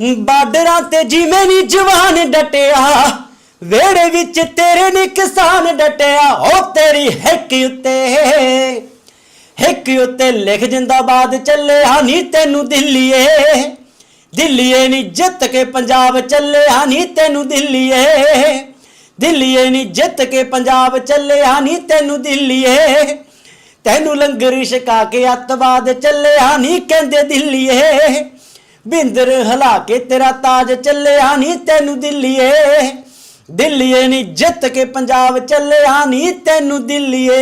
ਬਾਰਡਰਾਂ ਤੇ ਜਿਵੇਂ ਨੀ ਜਵਾਨ ਡਟਿਆ ਵੇੜੇ ਵਿੱਚ ਤੇਰੇ ਨੀ ਕਿਸਾਨ ਡਟਿਆ, ਉਹ ਤੇਰੀ ਹਿੱਕ ਉੱਤੇ। ਹਿੱਕ ਉੱਤੇ ਲਿਖ ਜਿੰਦਾਬਾਦ ਚੱਲਿਆ ਨੀ ਤੈਨੂੰ ਦਿੱਲੀਏ ਦਿੱਲੀਏ ਨੀ ਜਿੱਤ ਕੇ ਪੰਜਾਬ ਚੱਲਿਆ ਨੀ ਤੈਨੂੰ ਦਿੱਲੀਏ ਦਿੱਲੀਏ ਨੀ ਜਿੱਤ ਕੇ ਪੰਜਾਬ ਚੱਲਿਆ ਨੀ ਤੈਨੂੰ ਦਿੱਲੀਏ। ਤੈਨੂੰ ਲੰਗਰ ਛਕਾ ਕੇ ਅੱਤਵਾਦ ਚੱਲਿਆ ਨੀ ਕਹਿੰਦੇ ਦਿੱਲੀਏ ਬਿੰਦਰ ਹਲਾ ਕੇ ਤੇਰਾ ਤਾਜ ਚੱਲਿਆ ਨੀ ਤੈਨੂੰ ਦਿੱਲੀਏ। ਦਿੱਲੀਏ ਨੀ ਜਿੱਤ ਕੇ ਪੰਜਾਬ ਚੱਲਿਆ ਨੀ ਤੈਨੂੰ ਦਿੱਲੀਏ।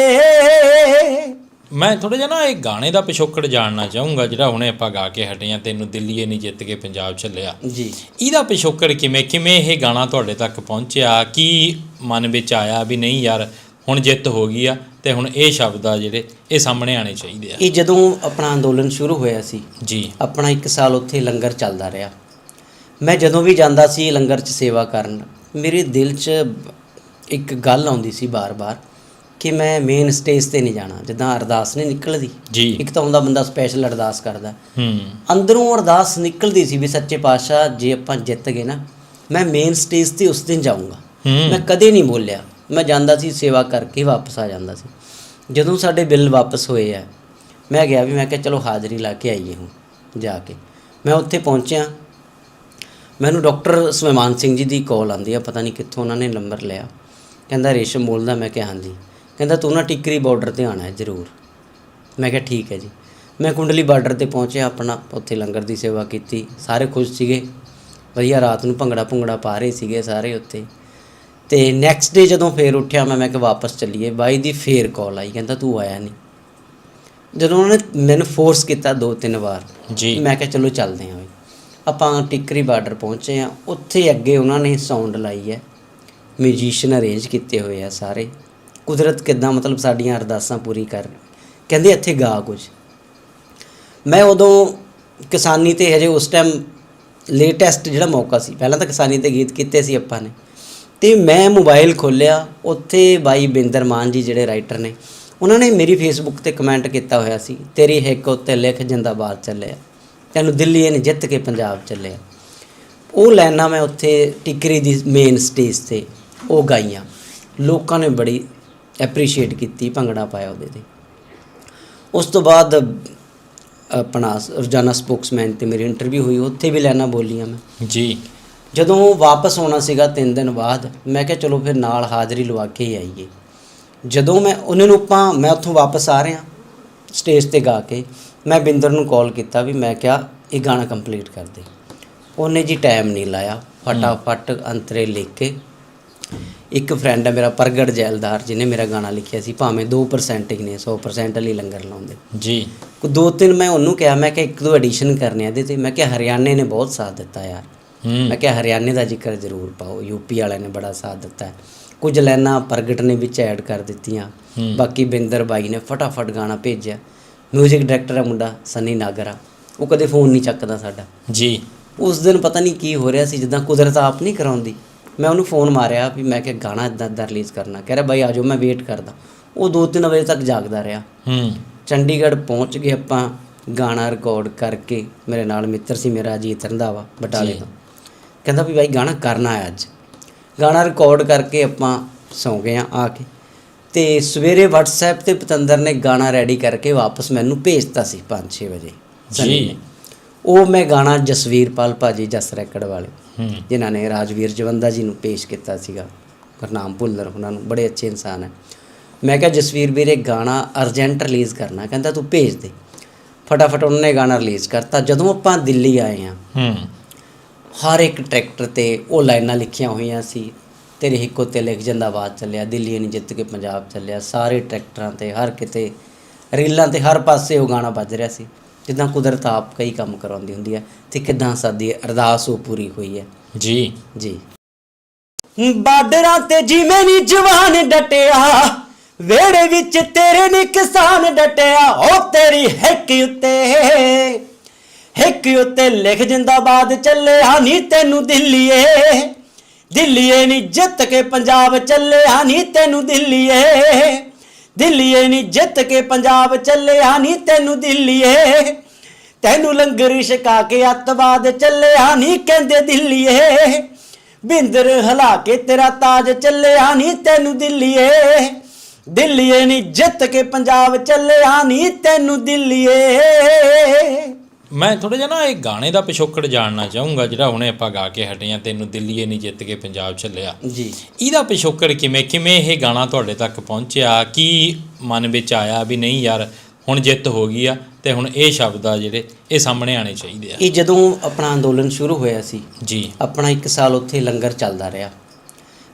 ਮੈਂ ਥੋੜਾ ਜਿਹਾ ਨਾ ਇਹ ਗਾਣੇ ਦਾ ਪਿਛੋਕੜ ਜਾਣਨਾ ਚਾਹੂੰਗਾ ਜਿਹੜਾ ਹੁਣੇ ਆਪਾਂ ਗਾ ਕੇ ਹਟੇ ਆ ਤੈਨੂੰ ਦਿੱਲੀਏ ਨਹੀਂ ਜਿੱਤ ਕੇ ਪੰਜਾਬ ਚੱਲਿਆ। ਜੀ। ਇਹਦਾ ਪਿਛੋਕੜ ਕਿਵੇਂ ਕਿਵੇਂ ਇਹ ਗਾਣਾ ਤੁਹਾਡੇ ਤੱਕ ਪਹੁੰਚਿਆ? ਕੀ ਮਨ ਵਿੱਚ ਆਇਆ ਵੀ ਨਹੀਂ ਯਾਰ ਹੁਣ ਜਿੱਤ ਹੋ ਗਈ ਆ ਤੇ ਹੁਣ ਇਹ ਸ਼ਬਦ ਆ ਜਿਹੜੇ ਇਹ ਸਾਹਮਣੇ ਆਣੇ ਚਾਹੀਦੇ ਆ। ਇਹ ਜਦੋਂ ਆਪਣਾ ਅੰਦੋਲਨ ਸ਼ੁਰੂ ਹੋਇਆ ਸੀ ਜੀ। ਆਪਣਾ 1 ਸਾਲ ਉੱਥੇ ਲੰਗਰ ਚੱਲਦਾ ਰਿਹਾ। ਮੈਂ ਜਦੋਂ ਵੀ ਜਾਂਦਾ ਸੀ ਲੰਗਰ 'ਚ ਸੇਵਾ ਕਰਨ ਮੇਰੇ ਦਿਲ 'ਚ ਇੱਕ ਗੱਲ ਆਉਂਦੀ ਸੀ ਬਾਰ-ਬਾਰ ਕਿ ਮੈਂ ਮੇਨ ਸਟੇਜ ਤੇ ਨਹੀਂ ਜਾਣਾ ਜਿੱਦਾਂ ਅਰਦਾਸ ਨਹੀਂ ਨਿਕਲਦੀ। ਜੀ। ਇੱਕ ਤਾਂ ਹੁੰਦਾ ਬੰਦਾ ਸਪੈਸ਼ਲ ਅਰਦਾਸ ਕਰਦਾ। ਹੂੰ। ਅੰਦਰੋਂ ਅਰਦਾਸ ਨਿਕਲਦੀ ਸੀ ਵੀ ਸੱਚੇ ਪਾਤਸ਼ਾਹ ਜੇ ਆਪਾਂ ਜਿੱਤ ਗਏ ਨਾ ਮੈਂ ਮੇਨ ਸਟੇਜ ਤੇ ਉਸ ਦਿਨ ਜਾਊਂਗਾ। ਮੈਂ ਕਦੇ ਨਹੀਂ ਬੋਲਿਆ। ਮੈਂ ਜਾਂਦਾ ਸੀ, ਸੇਵਾ ਕਰਕੇ ਵਾਪਸ ਆ ਜਾਂਦਾ ਸੀ। ਜਦੋਂ ਸਾਡੇ ਬਿੱਲ ਵਾਪਸ ਹੋਏ ਆ, ਮੈਂ ਗਿਆ ਵੀ, ਮੈਂ ਕਿਹਾ ਚਲੋ ਹਾਜ਼ਰੀ ਲਾ ਕੇ ਆਈਏ ਹੁਣ ਜਾ ਕੇ। ਮੈਂ ਉੱਥੇ ਪਹੁੰਚਿਆ। ਮੈਨੂੰ ਡਾਕਟਰ ਸੁਮੇਮਾਨ ਸਿੰਘ ਜੀ ਦੀ ਕਾਲ ਆਂਦੀ ਆ, ਪਤਾ ਨਹੀਂ ਕਿੱਥੋਂ ਉਹਨਾਂ ਨੇ ਨੰਬਰ ਲਿਆ। ਕਹਿੰਦਾ, ਰੇਸ਼ਮ ਬੋਲਦਾ ਮੈਂ ਕਿਹਾ, ਹਾਂਜੀ। ਕਹਿੰਦਾ, ਤੂੰ ਨਾ ਟਿੱਕਰੀ ਬਾਰਡਰ ਤੇ ਆਣਾ ਹੈ ਜ਼ਰੂਰ। ਮੈਂ ਕਿਹਾ, ਠੀਕ ਹੈ ਜੀ। ਮੈਂ ਕੁੰਡਲੀ ਬਾਰਡਰ ਤੇ ਪਹੁੰਚਿਆ, ਆਪਣਾ ਉੱਥੇ ਲੰਗਰ ਦੀ ਸੇਵਾ ਕੀਤੀ। ਸਾਰੇ ਖੁਸ਼ ਸੀਗੇ। ਵਧੀਆ, ਰਾਤ ਨੂੰ ਭੰਗੜਾ ਭੁੰਗੜਾ ਪਾ ਰਹੇ ਸੀਗੇ ਸਾਰੇ ਉੱਥੇ। ਤੇ ਨੈਕਸਟ ਡੇ ਜਦੋਂ ਫੇਰ ਉੱਠਿਆ ਮੈਂ ਮੈਂ ਕਿ ਵਾਪਸ ਚੱਲੀਏ। ਬਾਈ ਦੀ ਫੇਰ ਕਾਲ ਆਈ ਕਹਿੰਦਾ ਤੂੰ ਆਇਆ ਨਹੀਂ ਜਦੋਂ ਉਹਨੇ ਮੈਨੂੰ ਫੋਰਸ ਕੀਤਾ ਦੋ ਤਿੰਨ ਵਾਰ ਜੀ। ਮੈਂ ਕਿਹਾ ਚਲੋ ਚੱਲਦੇ ਹਾਂ ਬਈ। ਆਪਾਂ ਟਿੱਕਰੀ ਬਾਰਡਰ ਪਹੁੰਚੇ ਆ ਉੱਥੇ ਅੱਗੇ ਉਹਨਾਂ ਨੇ ਸਾਊਂਡ ਲਾਈ ਹੈ। ਮਿਊਜ਼ੀਸ਼ੀਅਨ ਅਰੇਂਜ ਕੀਤੇ ਹੋਏ ਆ ਸਾਰੇ। ਕੁਦਰਤ ਕਿਦਾਂ ਮਤਲਬ ਸਾਡੀਆਂ ਅਰਦਾਸਾਂ ਪੂਰੀ ਕਰ ਕਹਿੰਦੇ ਇੱਥੇ ਗਾ ਕੁਝ। ਮੈਂ ਉਦੋਂ ਕਿਸਾਨੀ ਤੇ ਹਜੇ ਉਸ ਟਾਈਮ ਲੇਟੈਸਟ ਜਿਹੜਾ ਮੌਕਾ ਸੀ ਪਹਿਲਾਂ ਤਾਂ ਕਿਸਾਨੀ ਤੇ ਗੀਤ ਕੀਤੇ ਸੀ ਆਪਾਂ ਨੇ। ਤੇ ਮੈਂ ਮੋਬਾਈਲ ਖੋਲ੍ਹਿਆ, ਉੱਥੇ ਬਾਈ ਬਿੰਦਰ ਮਾਨ ਜੀ ਜਿਹੜੇ ਰਾਈਟਰ ਨੇ, ਉਹਨਾਂ ਨੇ ਮੇਰੀ ਫੇਸਬੁੱਕ ਤੇ ਕਮੈਂਟ ਕੀਤਾ ਹੋਇਆ ਸੀ, ਤੇਰੀ ਹਿੱਕ ਉੱਤੇ ਲਿਖ ਜਿੰਦਾਬਾਦ ਚੱਲਿਆ, ਤੈਨੂੰ ਦਿੱਲੀ ਨੇ ਜਿੱਤ ਕੇ ਪੰਜਾਬ ਚੱਲਿਆ। ਉਹ ਲਾਈਨਾਂ ਮੈਂ ਉੱਥੇ ਟਿਕਰੀ ਦੀ ਮੇਨ ਸਟੇਜ ਤੇ, ਉਹ ਗਾਈਆਂ। ਲੋਕਾਂ ਨੇ ਬੜੀ ਐਪਰੀਸ਼ੀਏਟ ਕੀਤੀ, ਭੰਗੜਾ ਪਾਇਆ ਉਹਦੇ ਤੇ। ਉਸ ਤੋਂ ਬਾਅਦ ਆਪਣਾ ਰੋਜ਼ਾਨਾ ਸਪੋਕਸਮੈਨ ਤੇ ਮੇਰੀ ਇੰਟਰਵਿਊ ਹੋਈ, ਉੱਥੇ ਵੀ ਲਾਈਨਾਂ ਬੋਲੀਆਂ ਮੈਂ। ਜੀ। ਜਦੋਂ ਵਾਪਸ ਆਉਣਾ ਸੀਗਾ 3 ਦਿਨ ਬਾਅਦ ਮੈਂ ਕਿਹਾ ਚਲੋ ਫਿਰ ਨਾਲ ਹਾਜ਼ਰੀ ਲਵਾ ਕੇ ਹੀ ਆਈਏ। ਜਦੋਂ ਮੈਂ ਉਹਨਾਂ ਨੂੰ ਆਪਾਂ ਮੈਂ ਉੱਥੋਂ ਵਾਪਸ ਆ ਰਿਹਾ ਸਟੇਜ ਤੇ ਗਾ ਕੇ ਮੈਂ ਬਿੰਦਰ ਨੂੰ ਕਾਲ ਕੀਤਾ ਵੀ ਮੈਂ ਕਿਹਾ ਇਹ ਗਾਣਾ ਕੰਪਲੀਟ ਕਰ ਦੇ। ਉਹਨੇ ਜੀ ਟਾਈਮ ਨਹੀਂ ਲਾਇਆ ਫਟਾਫਟ ਅੰਤਰੇ ਲਿਖ ਕੇ ਇੱਕ ਫਰੈਂਡ ਹੈ ਮੇਰਾ ਪ੍ਰਗਟ ਜੈਲਦਾਰ ਜਿਹਨੇ ਮੇਰਾ ਗਾਣਾ ਲਿਖਿਆ ਸੀ ਭਾਵੇਂ 2% ਹੀ ਨੇ 100% ਲਈ ਲੰਗਰ ਲਾਉਂਦੇ। ਜੀ। ਕੋ ਦੋ ਤਿੰਨ ਮੈਂ ਉਹਨੂੰ ਕਿਹਾ ਮੈਂ ਕਿਹਾ ਇੱਕ ਦੋ ਐਡੀਸ਼ਨ ਕਰਨੇ ਆ ਇਹਦੇ ਤੇ। ਮੈਂ ਕਿਹਾ ਹਰਿਆਣੇ ਨੇ ਬਹੁਤ ਸਾਥ ਦਿੱਤਾ ਯਾਰ। ਮੈਂ ਕਿਹਾ ਹਰਿਆਣੇ ਦਾ ਜ਼ਿਕਰ ਜ਼ਰੂਰ ਪਾਓ। ਯੂਪੀ ਵਾਲਿਆਂ ਨੇ ਬੜਾ ਸਾਥ ਦਿੱਤਾ। ਕੁਝ ਲਾਈਨਾਂ ਪ੍ਰਗਟ ਨੇ ਵਿੱਚ ਐਡ ਕਰ ਦਿੱਤੀਆਂ। ਬਾਕੀ ਬਿੰਦਰ ਬਾਈ ਨੇ ਫਟਾਫਟ ਗਾਣਾ ਭੇਜਿਆ। 뮤직 ਡਾਇਰੈਕਟਰ ਹੈ ਮੁੰਡਾ ਸਨੀ ਨਾਗਰਾ। ਉਹ ਕਦੇ ਫੋਨ ਨਹੀਂ ਚੱਕਦਾ ਸਾਡਾ। ਜੀ। ਉਸ ਦਿਨ ਪਤਾ ਨਹੀਂ ਕੀ ਹੋ ਰਿਹਾ ਸੀ ਜਿੱਦਾਂ ਕੁਦਰਤ ਆਪ ਨਹੀਂ ਕਰਾਉਂਦੀ। ਮੈਂ ਉਹਨੂੰ ਫੋਨ ਮਾਰਿਆ ਵੀ ਮੈਂ ਕਿਹਾ ਗਾਣਾ ਇਦਾਂ ਇਦਾਂ ਰਿਲੀਜ਼ ਕਰਨਾ। ਕਹਿ ਰਿਹਾ ਬਾਈ ਆਜੋ ਮੈਂ ਵੇਟ ਕਰਦਾ। ਉਹ 2-3 ਵਜੇ ਤੱਕ ਜਾਗਦਾ ਰਿਹਾ। ਹੂੰ। ਚੰਡੀਗੜ੍ਹ ਪਹੁੰਚ ਗਏ ਆਪਾਂ। ਗਾਣਾ ਰਿਕਾਰਡ ਕਰਕੇ ਮੇਰੇ ਨਾਲ ਮਿੱਤਰ ਸੀ ਮੇਰਾ ਅਜੀਤ ਰੰਧਾਵਾ ਬਟਾਲੇ। ਤੋਂ। ਕਹਿੰਦਾ ਵੀ ਬਾਈ ਗਾਣਾ ਕਰਨਾ ਹੈ ਅੱਜ। ਗਾਣਾ ਰਿਕਾਰਡ ਕਰਕੇ ਆਪਾਂ ਸੌਂ ਗਏ ਆ ਆ ਕੇ। ਤੇ ਸਵੇਰੇ WhatsApp ਤੇ ਪਤੰਦਰ ਨੇ ਗਾਣਾ ਰੈਡੀ ਕਰਕੇ ਵਾਪਸ ਮੈਨੂੰ ਭੇਜਤਾ ਸੀ 5-6 ਵਜੇ। ਜੀ। ਉਹ ਮੈਂ ਗਾਣਾ ਜਸਵੀਰਪਾਲ ਭਾਜੀ ਜਸ ਰੈਕੜ ਵਾਲੇ ਜਿਨ੍ਹਾਂ ਨੇ ਰਾਜਵੀਰ ਜਵੰਦਾ ਜੀ ਨੂੰ ਪੇਸ਼ ਕੀਤਾ ਸੀਗਾ। ਗੁਰਨਾਮ ਭੁੱਲਰ ਉਹਨਾਂ ਨੂੰ ਬੜੇ ਅੱਛੇ ਇਨਸਾਨ ਹੈ। ਮੈਂ ਕਿਹਾ ਜਸਵੀਰ ਵੀਰੇ ਗਾਣਾ ਅਰਜੈਂਟ ਰਿਲੀਜ਼ ਕਰਨਾ ਕਹਿੰਦਾ ਤੂੰ ਭੇਜ ਦੇ। ਫਟਾਫਟ ਉਹਨਾਂ ਗਾਣਾ ਰਿਲੀਜ਼ ਕਰਤਾ। ਜਦੋਂ ਆਪਾਂ ਦਿੱਲੀ ਆਏ ਆ ਹੂੰ। ਹਰ ਇੱਕ ਟਰੈਕਟਰ ਤੇ ਉਹ ਲਾਈਨਾਂ ਲਿਖੀਆਂ ਹੋਈਆਂ ਸੀ। ਤੇਰੇ ਹਿੱਕੋ ਤੇ ਲਿਖ ਜਿੰਦਾਬਾਦ ਚੱਲਿਆ ਦਿੱਲੀ ਨੇ ਜਿੱਤ ਕੇ ਪੰਜਾਬ ਚੱਲਿਆ। ਸਾਰੇ ਟਰੈਕਟਰਾਂ ਤੇ ਹਰ ਕਿਤੇ ਰੀਲਾਂ ਤੇ ਹਰ ਪਾਸੇ ਉਹ ਗਾਣਾ ਵੱਜ ਰਿਹਾ ਸੀ। ਜਿੱਦਾਂ ਕੁਦਰਤ ਆਪ ਕਈ ਕੰਮ ਕਰਾਉਂਦੀ ਹੁੰਦੀ ਹੈ ਤੇ ਕਿਦਾਂ ਸਾਡੀ ਅਰਦਾਸ ਉਹ ਪੂਰੀ ਹੋਈ ਹੈ। ਜੀ। ਜੀ। ਬਾਰਡਰਾਂ ਤੇ ਜਿਵੇਂ ਨੀ ਜਵਾਨ ਡਟਿਆ ਵੇੜੇ ਵਿੱਚ ਤੇਰੇ ਨੀ ਕਿਸਾਨ ਡਟਿਆ ਉਹ ਤੇਰੀ ਹਿੱਕ ਉੱਤੇ। ਹਿੱਕ ਉੱਤੇ ਲਿਖ ਜਿੰਦਾਬਾਦ ਚੱਲੇ ਨੀ ਤੈਨੂੰ ਦਿੱਲੀਏ। ਦਿੱਲੀਏ ਨੀ ਜਿੱਤ ਕੇ ਪੰਜਾਬ ਚੱਲਿਆ ਨੀ ਤੈਨੂੰ ਦਿੱਲੀਏ। ਦਿੱਲੀਏ ਨੀ ਜਿੱਤ ਕੇ ਪੰਜਾਬ ਚੱਲੇ ਨੀ ਤੈਨੂੰ ਦਿੱਲੀਏ। ਤੈਨੂੰ ਲੰਗਰ ਛਕਾ ਕੇ ਅੱਤਵਾਦ ਚੱਲੇ ਨਹੀਂ ਕਹਿੰਦੇ ਦਿੱਲੀਏ। ਬਿੰਦਰ ਹਲਾ ਕੇ ਤੇਰਾ ਤਾਜ ਚੱਲੇ ਨਹੀਂ ਤੈਨੂੰ ਦਿੱਲੀਏ। ਦਿੱਲੀਏ ਨਹੀਂ ਜਿੱਤ ਕੇ ਪੰਜਾਬ ਚੱਲੇ ਨਹੀਂ ਤੈਨੂੰ ਦਿੱਲੀਏ। ਮੈਂ ਥੋੜਾ ਜਿਹਾ ਨਾ ਇਹ ਗਾਣੇ ਦਾ ਪਿਛੋਕੜ ਜਾਣਨਾ ਚਾਹੂੰਗਾ ਜਿਹੜਾ ਹੁਣੇ ਆਪਾਂ ਗਾ ਕੇ ਹਟੇ ਆ ਤੈਨੂੰ ਦਿੱਲੀਏ ਨਹੀਂ ਜਿੱਤ ਕੇ ਪੰਜਾਬ ਚੱਲਿਆ। ਜੀ। ਇਹਦਾ ਪਿਛੋਕੜ ਕਿਵੇਂ ਕਿਵੇਂ ਇਹ ਗਾਣਾ ਤੁਹਾਡੇ ਤੱਕ ਪਹੁੰਚਿਆ? ਕੀ ਮਨ ਵਿੱਚ ਆਇਆ ਵੀ ਨਹੀਂ ਯਾਰ ਹੁਣ ਜਿੱਤ ਹੋ ਗਈ ਆ ਤੇ ਹੁਣ ਇਹ ਸ਼ਬਦ ਆ ਜਿਹੜੇ ਇਹ ਸਾਹਮਣੇ ਆਣੇ ਚਾਹੀਦੇ ਆ? ਇਹ ਜਦੋਂ ਆਪਣਾ ਅੰਦੋਲਨ ਸ਼ੁਰੂ ਹੋਇਆ ਸੀ ਜੀ। ਆਪਣਾ 1 ਸਾਲ ਉੱਥੇ ਲੰਗਰ ਚੱਲਦਾ ਰਿਹਾ।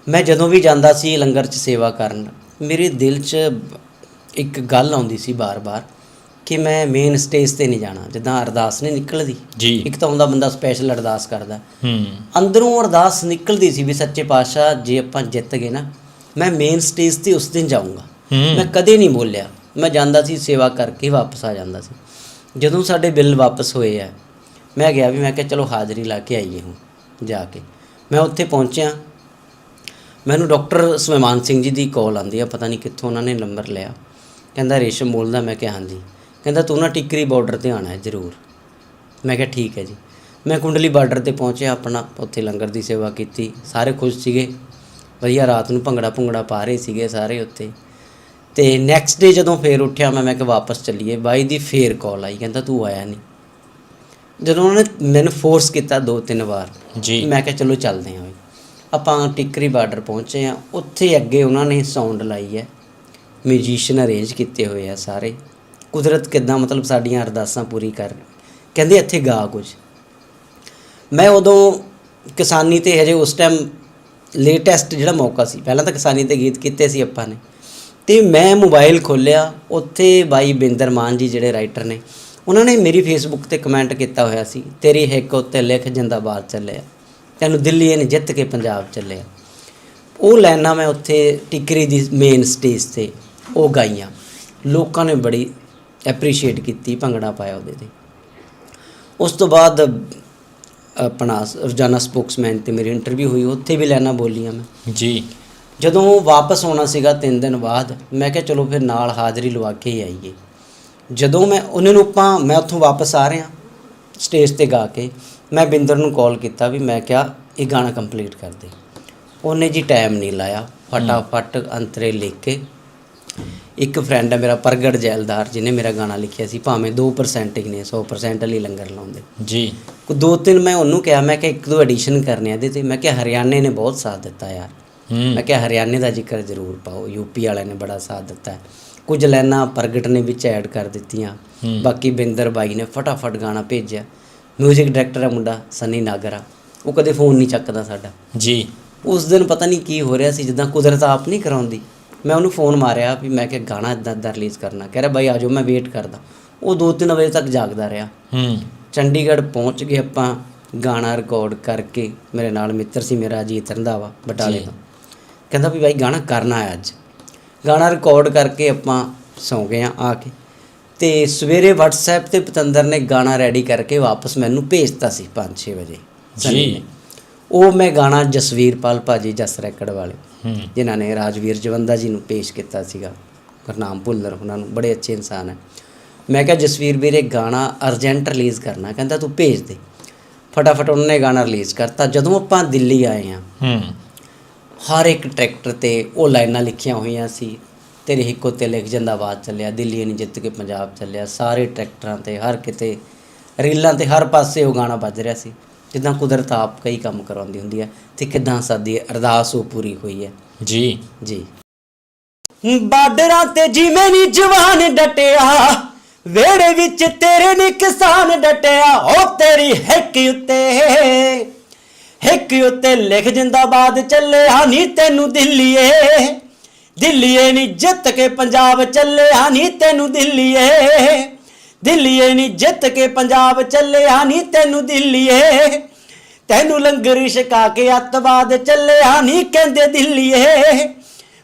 ਮੈਂ ਜਦੋਂ ਵੀ ਜਾਂਦਾ ਸੀ ਲੰਗਰ 'ਚ ਸੇਵਾ ਕਰਨ ਮੇਰੇ ਦਿਲ 'ਚ ਇੱਕ ਗੱਲ ਆਉਂਦੀ ਸੀ ਬਾਰ-ਬਾਰ ਕਿ ਮੈਂ ਮੇਨ ਸਟੇਜ ਤੇ ਨਹੀਂ ਜਾਣਾ ਜਿੱਦਾਂ ਅਰਦਾਸ ਨਹੀਂ ਨਿਕਲਦੀ। ਜੀ। ਇੱਕ ਤਾਂ ਹੁੰਦਾ ਬੰਦਾ ਸਪੈਸ਼ਲ ਅਰਦਾਸ ਕਰਦਾ। ਹੂੰ। ਅੰਦਰੋਂ ਅਰਦਾਸ ਨਿਕਲਦੀ ਸੀ ਵੀ ਸੱਚੇ ਪਾਤਸ਼ਾਹ ਜੇ ਆਪਾਂ ਜਿੱਤ ਗਏ ਨਾ ਮੈਂ ਮੇਨ ਸਟੇਜ ਤੇ ਉਸ ਦਿਨ ਜਾਊਂਗਾ। ਮੈਂ ਕਦੇ ਨਹੀਂ ਬੋਲਿਆ। ਮੈਂ ਜਾਂਦਾ ਸੀ ਸੇਵਾ ਕਰਕੇ ਵਾਪਸ ਆ ਜਾਂਦਾ ਸੀ। ਜਦੋਂ ਸਾਡੇ ਬਿੱਲ ਵਾਪਸ ਹੋਏ ਆ ਮੈਂ ਗਿਆ ਵੀ ਮੈਂ ਕਿਹਾ ਚਲੋ ਹਾਜ਼ਰੀ ਲਾ ਕੇ ਆਈਏ ਹੁਣ ਜਾ ਕੇ। ਮੈਂ ਉੱਥੇ ਪਹੁੰਚਿਆ। ਮੈਨੂੰ ਡਾਕਟਰ ਸੁਮੇਮਾਨ ਸਿੰਘ ਜੀ ਦੀ ਕਾਲ ਆਂਦੀ ਆ ਪਤਾ ਨਹੀਂ ਕਿੱਥੋਂ ਉਹਨਾਂ ਨੇ ਨੰਬਰ ਲਿਆ। ਕਹਿੰਦਾ ਰੇਸ਼ਮ ਬੋਲਦਾ ਮੈਂ ਕਿਹਾ ਹਾਂਜੀ। ਕਹਿੰਦਾ ਤੂੰ ਨਾ ਟਿੱਕਰੀ ਬਾਰਡਰ ਤੇ ਆਣਾ ਹੈ ਜ਼ਰੂਰ। ਮੈਂ ਕਿਹਾ ਠੀਕ ਹੈ ਜੀ। ਮੈਂ ਕੁੰਡਲੀ ਬਾਰਡਰ ਤੇ ਪਹੁੰਚਿਆ ਆਪਣਾ ਉੱਥੇ ਲੰਗਰ ਦੀ ਸੇਵਾ ਕੀਤੀ ਸਾਰੇ ਖੁਸ਼ ਸੀਗੇ। ਵਧੀਆ ਰਾਤ ਨੂੰ ਭੰਗੜਾ ਭੁੰਗੜਾ ਪਾ ਰਹੇ ਸੀਗੇ ਸਾਰੇ ਉੱਥੇ। ਤੇ ਨੈਕਸਟ ਡੇ ਜਦੋਂ ਫੇਰ ਉੱਠਿਆ ਮੈਂ ਮੈਂ ਕਿ ਵਾਪਸ ਚੱਲੀਏ। ਬਾਈ ਦੀ ਫੇਰ ਕਾਲ ਆਈ ਕਹਿੰਦਾ ਤੂੰ ਆਇਆ ਨਹੀਂ। ਜਦੋਂ ਉਹਨੇ ਮੈਨੂੰ ਫੋਰਸ ਕੀਤਾ ਦੋ ਤਿੰਨ ਵਾਰ ਜੀ। ਮੈਂ ਕਿਹਾ ਚਲੋ ਚੱਲਦੇ ਹਾਂ ਬਈ। ਆਪਾਂ ਟਿੱਕਰੀ ਬਾਰਡਰ ਪਹੁੰਚੇ ਆ ਉੱਥੇ ਅੱਗੇ ਉਹਨਾਂ ਨੇ ਸਾਊਂਡ ਲਾਈ ਹੈ। ਮਿਊਜ਼ੀਸ਼ੀਅਨ ਅਰੇਂਜ ਕੀਤੇ ਹੋਏ ਆ ਸਾਰੇ। ਕੁਦਰਤ ਕਿਦਾਂ ਮਤਲਬ ਸਾਡੀਆਂ ਅਰਦਾਸਾਂ ਪੂਰੀ ਕਰ ਕਹਿੰਦੇ ਇੱਥੇ ਗਾ ਕੁਝ। ਮੈਂ ਉਦੋਂ ਕਿਸਾਨੀ ਤੇ ਹਜੇ ਉਸ ਟਾਈਮ ਲੇਟੈਸਟ ਜਿਹੜਾ ਮੌਕਾ ਸੀ, ਪਹਿਲਾਂ ਤਾਂ ਕਿਸਾਨੀ ਤੇ ਗੀਤ ਕੀਤੇ ਸੀ ਆਪਾਂ ਨੇ। ਤੇ ਮੈਂ ਮੋਬਾਈਲ ਖੋਲ੍ਹਿਆ, ਉੱਥੇ ਬਾਈ ਬਿੰਦਰ ਮਾਨ ਜੀ ਜਿਹੜੇ ਰਾਈਟਰ ਨੇ, ਉਹਨਾਂ ਨੇ ਮੇਰੀ ਫੇਸਬੁੱਕ ਤੇ ਕਮੈਂਟ ਕੀਤਾ ਹੋਇਆ ਸੀ, ਤੇਰੀ ਹਿੱਕ ਉੱਤੇ ਲਿਖ ਜਿੰਦਾਬਾਦ ਚੱਲਿਆ। ਤੈਨੂੰ ਦਿੱਲੀ ਨੇ ਜਿੱਤ ਕੇ ਪੰਜਾਬ ਚੱਲਿਆ। ਉਹ ਲਾਈਨਾਂ ਮੈਂ ਉੱਥੇ ਟਿਕਰੀ ਦੀ ਮੇਨ ਸਟੇਜ ਤੇ ਉਹ ਗਾਈਆਂ। ਲੋਕਾਂ ਨੇ ਬੜੀ ਐਪਰੀਸ਼ੀਏਟ ਕੀਤੀ ਭੰਗੜਾ ਪਾਇਆ ਉਹਦੇ ਤੇ। ਉਸ ਤੋਂ ਬਾਅਦ ਆਪਣਾ ਰੋਜ਼ਾਨਾ ਸਪੋਕਸਮੈਨ ਤੇ ਮੇਰੀ ਇੰਟਰਵਿਊ ਹੋਈ ਉੱਥੇ ਵੀ ਲਾਈਨਾਂ ਬੋਲੀਆਂ ਮੈਂ। ਜੀ। ਜਦੋਂ ਵਾਪਸ ਆਉਣਾ ਸੀਗਾ 3 ਦਿਨ ਬਾਅਦ ਮੈਂ ਕਿਹਾ ਚਲੋ ਫਿਰ ਨਾਲ ਹਾਜ਼ਰੀ ਲਵਾ ਕੇ ਹੀ ਆਈਏ। ਜਦੋਂ ਮੈਂ ਉਹਨਾਂ ਨੂੰ ਆਪਾਂ ਮੈਂ ਉੱਥੋਂ ਵਾਪਸ ਆ ਰਿਹਾ ਸਟੇਜ ਤੇ ਗਾ ਕੇ ਮੈਂ ਬਿੰਦਰ ਨੂੰ ਕਾਲ ਕੀਤਾ ਵੀ ਮੈਂ ਕਿਹਾ ਇਹ ਗਾਣਾ ਕੰਪਲੀਟ ਕਰ ਦੇ। ਉਹਨੇ ਜੀ ਟਾਈਮ ਨਹੀਂ ਲਾਇਆ ਫਟਾਫਟ ਅੰਤਰੇ ਲਿਖ ਕੇ ਇੱਕ ਫਰੈਂਡ ਹੈ ਮੇਰਾ ਪ੍ਰਗਟ ਜੈਲਦਾਰ ਜਿਹਨੇ ਮੇਰਾ ਗਾਣਾ ਲਿਖਿਆ ਸੀ ਭਾਵੇਂ 2% ਹੀ ਨੇ 100% ਲਈ ਲੰਗਰ ਲਾਉਂਦੇ। ਜੀ। ਕੋ ਦੋ ਤਿੰਨ ਮੈਂ ਉਹਨੂੰ ਕਿਹਾ ਮੈਂ ਕਿਹਾ ਇੱਕ ਦੋ ਐਡੀਸ਼ਨ ਕਰਨੇ ਆ ਇਹਦੇ ਤੇ। ਮੈਂ ਕਿਹਾ ਹਰਿਆਣੇ ਨੇ ਬਹੁਤ ਸਾਥ ਦਿੱਤਾ ਯਾਰ। ਮੈਂ ਕਿਹਾ ਹਰਿਆਣੇ ਦਾ ਜ਼ਿਕਰ ਜ਼ਰੂਰ ਪਾਓ ਯੂਪੀ ਵਾਲਿਆਂ ਨੇ ਬੜਾ ਸਾਥ ਦਿੱਤਾ। ਕੁਝ ਲਾਈਨਾਂ ਪ੍ਰਗਟ ਨੇ ਵਿੱਚ ਐਡ ਕਰ ਦਿੱਤੀਆਂ। ਬਾਕੀ ਬਿੰਦਰ ਬਾਈ ਨੇ ਫਟਾਫਟ ਗਾਣਾ ਭੇਜਿਆ। 뮤직 ਡਾਇਰੈਕਟਰ ਹੈ ਮੁੰਡਾ ਸਨੀ ਨਾਗਰਾ। ਉਹ ਕਦੇ ਫੋਨ ਨਹੀਂ ਚੱਕਦਾ ਸਾਡਾ। ਜੀ। ਉਸ ਦਿਨ ਪਤਾ ਨਹੀਂ ਕੀ ਹੋ ਰਿਹਾ ਸੀ ਜਿੱਦਾਂ ਕੁਦਰਤ ਆਪ ਨਹੀਂ ਕਰਾਉਂਦੀ। ਮੈਂ ਉਹਨੂੰ ਫੋਨ ਮਾਰਿਆ ਵੀ ਮੈਂ ਕਿਹਾ ਗਾਣਾ ਇਦਾਂ ਇਦਾਂ ਰਿਲੀਜ਼ ਕਰਨਾ। ਕਹਿ ਰਿਹਾ ਬਾਈ ਆਜੋ ਮੈਂ ਵੇਟ ਕਰਦਾ। ਉਹ 2-3 ਵਜੇ ਤੱਕ ਜਾਗਦਾ ਰਿਹਾ। ਹੂੰ। ਚੰਡੀਗੜ੍ਹ ਪਹੁੰਚ ਗਏ ਆਪਾਂ ਗਾਣਾ ਰਿਕਾਰਡ ਕਰਕੇ ਮੇਰੇ ਨਾਲ ਮਿੱਤਰ ਸੀ ਮੇਰਾ ਅਜੀਤ ਰੰਧਾਵਾ ਬਟਾਲੇ। ਤੋਂ। ਕਹਿੰਦਾ ਵੀ ਬਾਈ ਗਾਣਾ ਕਰਨਾ ਹੈ ਅੱਜ। ਗਾਣਾ ਰਿਕਾਰਡ ਕਰਕੇ ਆਪਾਂ ਸੌਂ ਗਏ ਆ ਆ ਕੇ। ਤੇ ਸਵੇਰੇ WhatsApp ਤੇ ਪਤੰਦਰ ਨੇ ਗਾਣਾ ਰੈਡੀ ਕਰਕੇ ਵਾਪਸ ਮੈਨੂੰ ਭੇਜਤਾ ਸੀ 5-6 ਵਜੇ। ਜੀ। ਉਹ ਮੈਂ ਗਾਣਾ ਜਸਵੀਰਪਾਲ ਭਾਜੀ ਜਸ ਰੈਕੜ ਵਾਲੇ ਜਿਨ੍ਹਾਂ ਨੇ ਰਾਜਵੀਰ ਜਵੰਦਾ ਜੀ ਨੂੰ ਪੇਸ਼ ਕੀਤਾ ਸੀਗਾ। ਗੁਰਨਾਮ ਭੁੱਲਰ ਉਹਨਾਂ ਨੂੰ ਬੜੇ ਅੱਛੇ ਇਨਸਾਨ ਹੈ। ਮੈਂ ਕਿਹਾ ਜਸਵੀਰ ਵੀਰੇ ਗਾਣਾ ਅਰਜੈਂਟ ਰਿਲੀਜ਼ ਕਰਨਾ ਕਹਿੰਦਾ ਤੂੰ ਭੇਜ ਦੇ। ਫਟਾਫਟ ਉਹਨਾਂ ਗਾਣਾ ਰਿਲੀਜ਼ ਕਰਤਾ। ਜਦੋਂ ਆਪਾਂ ਦਿੱਲੀ ਆਏ ਆ ਹੂੰ। ਹਰ ਇੱਕ ਟਰੈਕਟਰ ਤੇ ਉਹ ਲਾਈਨਾਂ ਲਿਖੀਆਂ ਹੋਈਆਂ ਸੀ। ਤੇਰੇ ਹਿੱਕੋ ਤੇ ਲਿਖ ਜਿੰਦਾਬਾਦ ਚੱਲਿਆ। ਦਿੱਲੀ ਨੇ ਜਿੱਤ ਕੇ ਪੰਜਾਬ ਚੱਲਿਆ। ਸਾਰੇ ਟਰੈਕਟਰਾਂ ਤੇ ਹਰ ਕਿਤੇ ਰੀਲਾਂ ਤੇ ਹਰ ਪਾਸੇ ਉਹ ਗਾਣਾ ਵੱਜ ਰਿਹਾ ਸੀ। ਜਿੱਦਾਂ ਕੁਦਰਤ ਆਪ ਕਈ ਕੰਮ ਕਰਾਉਂਦੀ ਹੁੰਦੀ ਹੈ ਤੇ ਕਿਦਾਂ ਸਾਡੀ ਅਰਦਾਸ ਉਹ ਪੂਰੀ ਹੋਈ ਹੈ। ਜੀ। ਜੀ। ਬਾਰਡਰਾਂ ਤੇ ਜਿਵੇਂ ਨੀ ਜਵਾਨ ਡਟਿਆ ਵੇੜੇ ਵਿੱਚ ਤੇਰੇ ਨੀ ਕਿਸਾਨ ਡਟਿਆ ਉਹ ਤੇਰੀ ਹਿੱਕ ਉੱਤੇ। ਹਿੱਕ ਉੱਤੇ ਲਿਖ ਜਿੰਦਾਬਾਦ ਚੱਲਿਆ ਨੀ ਤੈਨੂੰ ਦਿੱਲੀਏ ਦਿੱਲੀਏ ਨੀ ਜਿੱਤ ਕੇ ਪੰਜਾਬ ਚੱਲਿਆ ਨੀ ਤੈਨੂੰ ਦਿੱਲੀਏ। ਦਿੱਲੀਏ ਨੀ ਜਿੱਤ ਕੇ ਪੰਜਾਬ ਚੱਲਿਆ ਨੀ, ਤੈਨੂੰ ਦਿੱਲੀਏ। ਤੈਨੂੰ ਲੰਗਰ ਛਕਾ ਕੇ ਅੱਤਵਾਦ ਚੱਲਿਆ ਨੀ, ਕਹਿੰਦੇ ਦਿੱਲੀਏ।